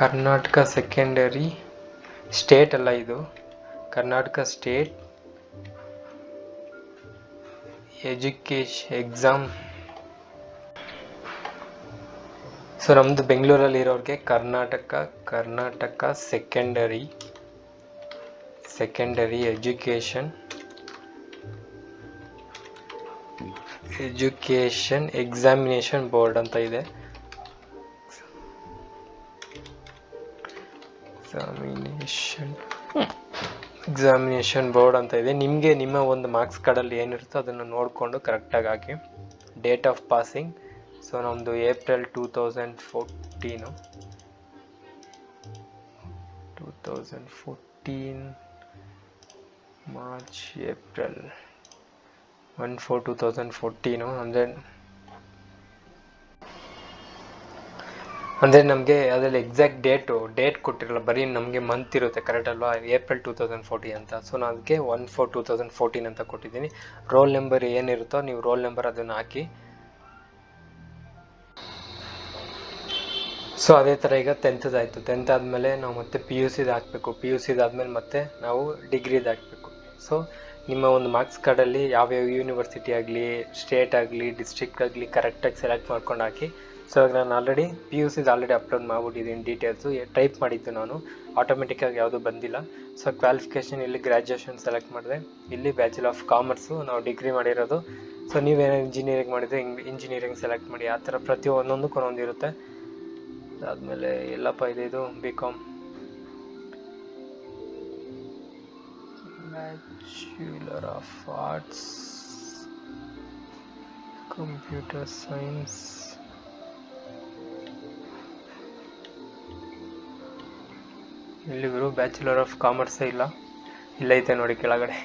Karnataka secondary state ಅಲ್ಲ ಇದು. Karnataka state education exam so ನಮ್ಮದು ಬೆಂಗಳೂರಲ್ಲಿ ಇರೋರಿಗೆ Karnataka Karnataka secondary secondary education education examination board ಅಂತ ಇದೆ. ಎಕ್ಸಾಮಿನೇಷನ್ ಎಕ್ಸಾಮಿನೇಷನ್ ಬೋರ್ಡ್ ಅಂತ ಇದೆ. ನಿಮಗೆ ನಿಮ್ಮ ಒಂದು ಮಾರ್ಕ್ಸ್ ಕಾರ್ಡಲ್ಲಿ ಏನಿರುತ್ತೋ ಅದನ್ನು ನೋಡಿಕೊಂಡು ಕರೆಕ್ಟಾಗಿ ಹಾಕಿ. ಡೇಟ್ ಆಫ್ ಪಾಸಿಂಗ್ ಸೊ ನಮ್ಮದು April two thousand fourteen two thousand fourteen March April one four two thousand fourteen ಅಂದರೆ ಅಂದರೆ ನಮಗೆ ಅದರಲ್ಲಿ ಎಕ್ಸಾಕ್ಟ್ ಡೇಟು ಡೇಟ್ ಕೊಟ್ಟಿರಲ್ಲ, ಬರೀ ನಮಗೆ ಮಂತ್ ಇರುತ್ತೆ ಕರೆಕ್ಟ್ ಅಲ್ವಾ? ಏಪ್ರಿಲ್ ಟೂ ತೌಸಂಡ್ ಫೋರ್ಟಿ ಅಂತ. ಸೊ ನಾನು ಅದಕ್ಕೆ one four two thousand fourteen ಅಂತ ಕೊಟ್ಟಿದ್ದೀನಿ. ರೋಲ್ ನಂಬರ್ ಏನಿರುತ್ತೋ, ನೀವು ರೋಲ್ ನಂಬರ್ ಅದನ್ನು ಹಾಕಿ. ಸೊ ಅದೇ ಥರ ಈಗ ಟೆಂತದಾಯಿತು ಟೆಂತ್ ಆದಮೇಲೆ ನಾವು ಮತ್ತೆ ಪಿ ಯು ಸಿದು ಹಾಕಬೇಕು. ಪಿ ಯು ಸಿದಾದ್ಮೇಲೆ ಮತ್ತೆ ನಾವು ಡಿಗ್ರಿದು ಹಾಕಬೇಕು. ಸೊ ನಿಮ್ಮ ಒಂದು ಮಾರ್ಕ್ಸ್ ಕಾರ್ಡಲ್ಲಿ ಯಾವ್ಯಾವ ಯೂನಿವರ್ಸಿಟಿ ಆಗಲಿ ಸ್ಟೇಟ್ ಆಗಲಿ ಡಿಸ್ಟ್ರಿಕ್ಟ್ ಆಗಲಿ ಕರೆಕ್ಟಾಗಿ ಸೆಲೆಕ್ಟ್ ಮಾಡ್ಕೊಂಡು ಹಾಕಿ. ಸೊ ಇವಾಗ ನಾನು ಆಲ್ರೆಡಿ ಪಿ ಯು ಸಿದು ಆಲ್ರೆಡಿ ಅಪ್ಲೋಡ್ ಮಾಡಿಬಿಟ್ಟಿದ್ದೀನಿ ಡೀಟೇಲ್ಸು ಟೈಪ್ ಮಾಡಿದ್ದು ನಾನು. ಆಟೋಮೆಟಿಕ್ಕಾಗಿ ಯಾವುದೂ ಬಂದಿಲ್ಲ. ಸೊ ಕ್ವಾಲಿಫಿಕೇಷನ್ ಇಲ್ಲಿ ಗ್ರ್ಯಾಜುಯೇಷನ್ ಸೆಲೆಕ್ಟ್ ಮಾಡಿದೆ. ಇಲ್ಲಿ ಬ್ಯಾಚುಲರ್ ಆಫ್ ಕಾಮರ್ಸು ನಾವು ಡಿಗ್ರಿ ಮಾಡಿರೋದು. ಸೊ ನೀವೇನೋ ಇಂಜಿನಿಯರಿಂಗ್ ಮಾಡಿದರೆ ಇಂಜಿನಿಯರಿಂಗ್ ಸೆಲೆಕ್ಟ್ ಮಾಡಿ. ಆ ಥರ ಪ್ರತಿ ಒಂದೊಂದಕ್ಕೂ ಒಂದೊಂದು ಇರುತ್ತೆ. ಅದಾದಮೇಲೆ, ಎಲ್ಲಪ್ಪ ಇದೆ, ಇದು B com bachelor of arts computer science ಇಲ್ಲಿ ಬರೋ ಬ್ಯಾಚುಲರ್ ಆಫ್ ಕಾಮರ್ಸೇ ಇಲ್ಲ. ಇಲ್ಲೈತೆ ನೋಡಿ ಕೆಳಗಡೆ.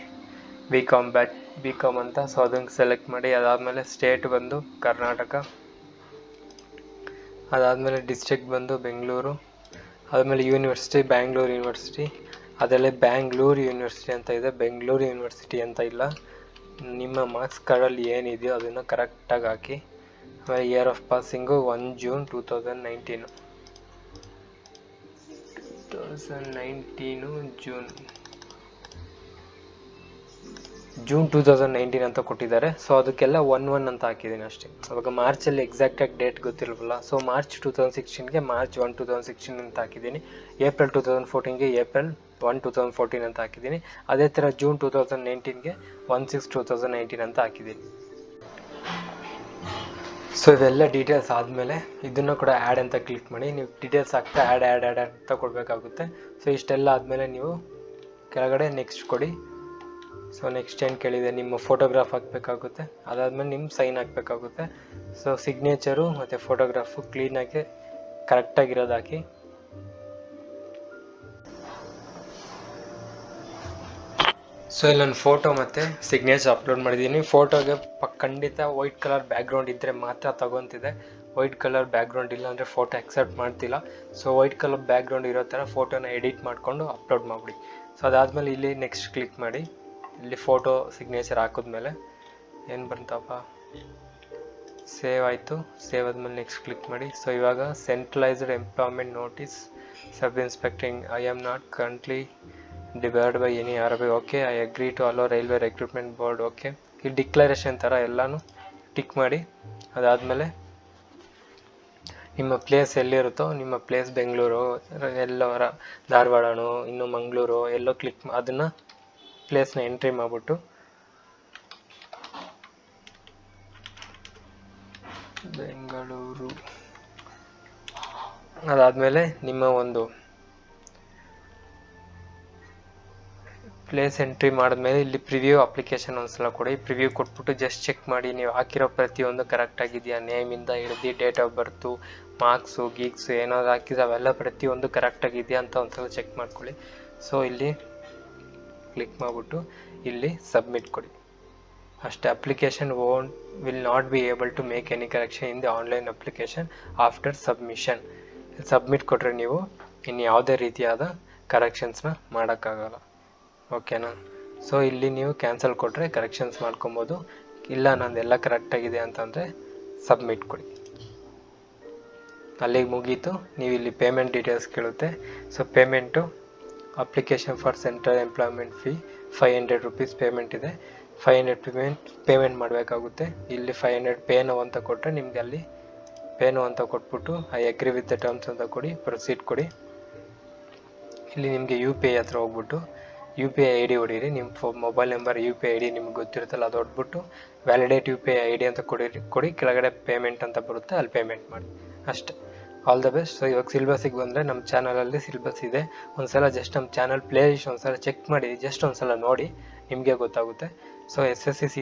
B com batch B com ಅಂತ ಸೊ ಅದನ್ನು ಸೆಲೆಕ್ಟ್ ಮಾಡಿ, ಅದಾದಮೇಲೆ ಸ್ಟೇಟ್ ಬಂದು ಕರ್ನಾಟಕ. ಅದಾದಮೇಲೆ ಡಿಸ್ಟ್ರಿಕ್ಟ್ ಬಂದು ಬೆಂಗಳೂರು ಆದಮೇಲೆ ಯೂನಿವರ್ಸಿಟಿ ಬ್ಯಾಂಗ್ಳೂರು ಯೂನಿವರ್ಸಿಟಿ ಅದರಲ್ಲೇ ಬ್ಯಾಂಗ್ಳೂರು ಯೂನಿವರ್ಸಿಟಿ ಅಂತ ಇದೆ. ಬೆಂಗಳೂರು ಯೂನಿವರ್ಸಿಟಿ ಅಂತ ಇಲ್ಲ. ನಿಮ್ಮ ಮಾರ್ಕ್ಸ್ ಕಾರ್ಡಲ್ಲಿ ಏನಿದೆಯೋ ಅದನ್ನು ಕರೆಕ್ಟಾಗಿ ಹಾಕಿ. ಆಮೇಲೆ year of passing one June two thousand nineteen thousand nineteen June June two thousand nineteen ಅಂತ ಕೊಟ್ಟಿದ್ದಾರೆ. ಸೊ ಅದಕ್ಕೆಲ್ಲ ಒನ್ ಒನ್ ಅಂತ ಹಾಕಿದ್ದೀನಿ ಅಷ್ಟೇ. ಅವಾಗ ಮಾರ್ಚಲ್ಲಿ ಎಕ್ಸಾಕ್ಟಾಗಿ ಡೇಟ್ ಗೊತ್ತಿರಲಿಲ್ಲ so March two thousand ಸಿಕ್ಸ್ಟೀನ್ಗೆ March one two thousand sixteen ಅಂತ ಹಾಕಿದ್ದೀನಿ. April two thousand ಫೋರ್ಟೀನ್ಗೆ April one two thousand fourteen ಅಂತ ಹಾಕಿದ್ದೀನಿ. ಅದೇ ಥರ June two thousand ನೈನ್ಟೀನ್ಗೆ one six two thousand nineteen ಅಂತ ಹಾಕಿದ್ದೀನಿ. ಸೊ ಇವೆಲ್ಲ ಡೀಟೇಲ್ಸ್ ಆದಮೇಲೆ ಇದನ್ನು ಕೂಡ ಆ್ಯಡ್ ಅಂತ ಕ್ಲಿಕ್ ಮಾಡಿ. ನೀವು ಡೀಟೇಲ್ಸ್ ಹಾಕ್ತಾ ಆ್ಯಡ್ ಆ್ಯಡ್ ಆ್ಯಡ್ ಅಂತ ಕೊಡಬೇಕಾಗುತ್ತೆ. ಸೊ ಇಷ್ಟೆಲ್ಲ ಆದಮೇಲೆ ನೀವು ಕೆಳಗಡೆ ನೆಕ್ಸ್ಟ್ ಕೊಡಿ. ಸೊ ನೆಕ್ಸ್ಟ್ ಏನು ಕೇಳಿದೆ? ನಿಮ್ಮ ಫೋಟೋಗ್ರಾಫ್ ಹಾಕಬೇಕಾಗುತ್ತೆ. ಅದಾದಮೇಲೆ ನಿಮ್ಮ ಸೈನ್ ಹಾಕಬೇಕಾಗುತ್ತೆ. ಸೊ ಸಿಗ್ನೇಚರು ಮತ್ತು ಫೋಟೋಗ್ರಾಫು ಕ್ಲೀನಾಗಿ ಕರೆಕ್ಟಾಗಿರೋದು ಹಾಕಿ. ಸೊ ಇಲ್ಲಿ ನಾನು ಫೋಟೋ ಮತ್ತು ಸಿಗ್ನೇಚರ್ ಅಪ್ಲೋಡ್ ಮಾಡಿದ್ದೀನಿ. ಫೋಟೋಗೆ ಪ ಖಂಡಿತ ವೈಟ್ ಕಲರ್ ಬ್ಯಾಕ್ಗ್ರೌಂಡ್ ಇದ್ದರೆ ಮಾತ್ರ ತೊಗೊತಿದೆ ವೈಟ್ ಕಲರ್ ಬ್ಯಾಕ್ಗ್ರೌಂಡ್ ಇಲ್ಲ ಅಂದರೆ ಫೋಟೋ ಅಕ್ಸೆಪ್ಟ್ ಮಾಡ್ತಿಲ್ಲ. ಸೊ ವೈಟ್ ಕಲರ್ ಬ್ಯಾಕ್ಗ್ರೌಂಡ್ ಇರೋ ಥರ ಫೋಟೋನ ಎಡಿಟ್ ಮಾಡಿಕೊಂಡು ಅಪ್ಲೋಡ್ ಮಾಡಿಬಿಡಿ. ಸೊ ಅದಾದಮೇಲೆ ಇಲ್ಲಿ ನೆಕ್ಸ್ಟ್ ಕ್ಲಿಕ್ ಮಾಡಿ. ಇಲ್ಲಿ ಫೋಟೋ ಸಿಗ್ನೇಚರ್ ಹಾಕಿದ್ಮೇಲೆ ಏನು ಬಂತಪ್ಪ? ಸೇವ್ ಆಯಿತು. ಸೇವ್ ಆದಮೇಲೆ ನೆಕ್ಸ್ಟ್ ಕ್ಲಿಕ್ ಮಾಡಿ. ಸೊ ಇವಾಗ centralised employment notice sub inspecting I am not currently divide by any R by okay I agree to allow railway recruitment board okay ಈ ಡಿಕ್ಲರೇಷನ್ ಥರ ಎಲ್ಲನೂ ಟಿಕ್ ಮಾಡಿ, ಅದಾದಮೇಲೆ ನಿಮ್ಮ ಪ್ಲೇಸ್ ಎಲ್ಲಿರುತ್ತೋ, ನಿಮ್ಮ ಪ್ಲೇಸ್ ಬೆಂಗಳೂರು, ಎಲ್ಲವರ ಧಾರವಾಡನೋ, ಇನ್ನು ಮಂಗಳೂರು, ಎಲ್ಲೋ ಕ್ಲಿಕ್ ಅದನ್ನು ಪ್ಲೇಸ್ನ ಎಂಟ್ರಿ ಮಾಡಿಬಿಟ್ಟು ಬೆಂಗಳೂರು. ಅದಾದಮೇಲೆ ನಿಮ್ಮ ಒಂದು ಪ್ಲೇಸ್ ಎಂಟ್ರಿ ಮಾಡಿದ್ಮೇಲೆ ಇಲ್ಲಿ ಪ್ರಿವ್ಯೂ ಅಪ್ಲಿಕೇಶನ್ ಒಂದ್ಸಲ ಕೊಡಿ. ಪ್ರಿವ್ಯೂ ಕೊಟ್ಬಿಟ್ಟು ಜಸ್ಟ್ ಚೆಕ್ ಮಾಡಿ. ನೀವು ಹಾಕಿರೋ ಪ್ರತಿಯೊಂದು ಕರೆಕ್ಟ್ ಆಗಿದೆಯಾ? ನೇಮಿಂದ ಹಿಡಿದು ಡೇಟ್ ಆಫ್ ಬರ್ತು ಮಾರ್ಕ್ಸು ಗೀಕ್ಸು ಏನಾದ್ರು ಹಾಕಿದ್ರೆ ಅವೆಲ್ಲ ಪ್ರತಿಯೊಂದು ಕರೆಕ್ಟ್ ಆಗಿದೆಯಾ ಅಂತ ಒಂದ್ಸಲ ಚೆಕ್ ಮಾಡ್ಕೊಳ್ಳಿ. ಸೊ ಇಲ್ಲಿ ಕ್ಲಿಕ್ ಮಾಡಿಬಿಟ್ಟು ಇಲ್ಲಿ ಸಬ್ಮಿಟ್ ಕೊಡಿ. ಅಷ್ಟೇ application own will not be able to make any correction in the online application after submission submit ಕೊಟ್ಟರೆ ನೀವು ಇನ್ನು ಯಾವುದೇ ರೀತಿಯಾದ ಕರೆಕ್ಷನ್ಸ್ನ ಮಾಡೋಕ್ಕಾಗಲ್ಲ. ಓಕೆನಾ? ಸೊ ಇಲ್ಲಿ ನೀವು ಕ್ಯಾನ್ಸಲ್ ಕೊಟ್ಟರೆ ಕರೆಕ್ಷನ್ಸ್ ಮಾಡ್ಕೊಬೋದು. ಇಲ್ಲ, ನಂದೆಲ್ಲ ಕರೆಕ್ಟಾಗಿದೆ ಅಂತಂದರೆ ಸಬ್ಮಿಟ್ ಕೊಡಿ. ಅಲ್ಲಿಗೆ ಮುಗೀತು. ನೀವು ಇಲ್ಲಿ ಪೇಮೆಂಟ್ ಡೀಟೇಲ್ಸ್ ಕೇಳುತ್ತೆ. So payment application for central employment fee five hundred rupees payment ಇದೆ. ಫೈವ್ ಹಂಡ್ರೆಡ್ ಪೇಮೆಂಟ್ ಪೇಮೆಂಟ್ ಮಾಡಬೇಕಾಗುತ್ತೆ. ಇಲ್ಲಿ ಫೈವ್ ಹಂಡ್ರೆಡ್ ಪೇ ನೋ ಅಂತ ಕೊಟ್ಟರೆ ನಿಮಗೆ ಅಲ್ಲಿ ಪೇ ನೋ ಅಂತ ಕೊಟ್ಬಿಟ್ಟು I agree with the terms ಅಂತ ಕೊಡಿ. ಪ್ರೊಸೀಡ್ ಕೊಡಿ. ಇಲ್ಲಿ ನಿಮಗೆ ಯು ಪಿ ಐ ಹತ್ರ ಹೋಗ್ಬಿಟ್ಟು U P I I D ಹೊಡೀರಿ. ನಿಮ್ಮ ಫೋ mobile number U P I D ನಿಮ್ಗೆ ಗೊತ್ತಿರುತ್ತಲ್ಲ, ಅದು ಹೊಡ್ಬಿಟ್ಟು validate U P I I D ಅಂತ ಕೊಡಿರಿ, ಕೊಡಿ. ಕೆಳಗಡೆ ಪೇಮೆಂಟ್ ಅಂತ ಬರುತ್ತೆ, ಅಲ್ಲಿ ಪೇಮೆಂಟ್ ಮಾಡಿ. ಅಷ್ಟೇ. ಆಲ್ ದ ಬೆಸ್ಟ್ ಸೊ ಇವಾಗ ಸಿಲ್ಬಸ್ಸಿಗೆ ಬಂದರೆ ನಮ್ಮ ಚಾನಲಲ್ಲಿ ಸಿಲ್ಬಸ್ ಇದೆ. ಒಂದ್ಸಲ ಜಸ್ಟ್ ನಮ್ಮ ಚಾನಲ್ ಪ್ಲೇ ಲಿಸ್ಟ್ ಒಂದ್ಸಲ ಚೆಕ್ ಮಾಡಿ ಜಸ್ಟ್ ಒಂದ್ಸಲ ನೋಡಿ, ನಿಮಗೆ ಗೊತ್ತಾಗುತ್ತೆ. So S S C C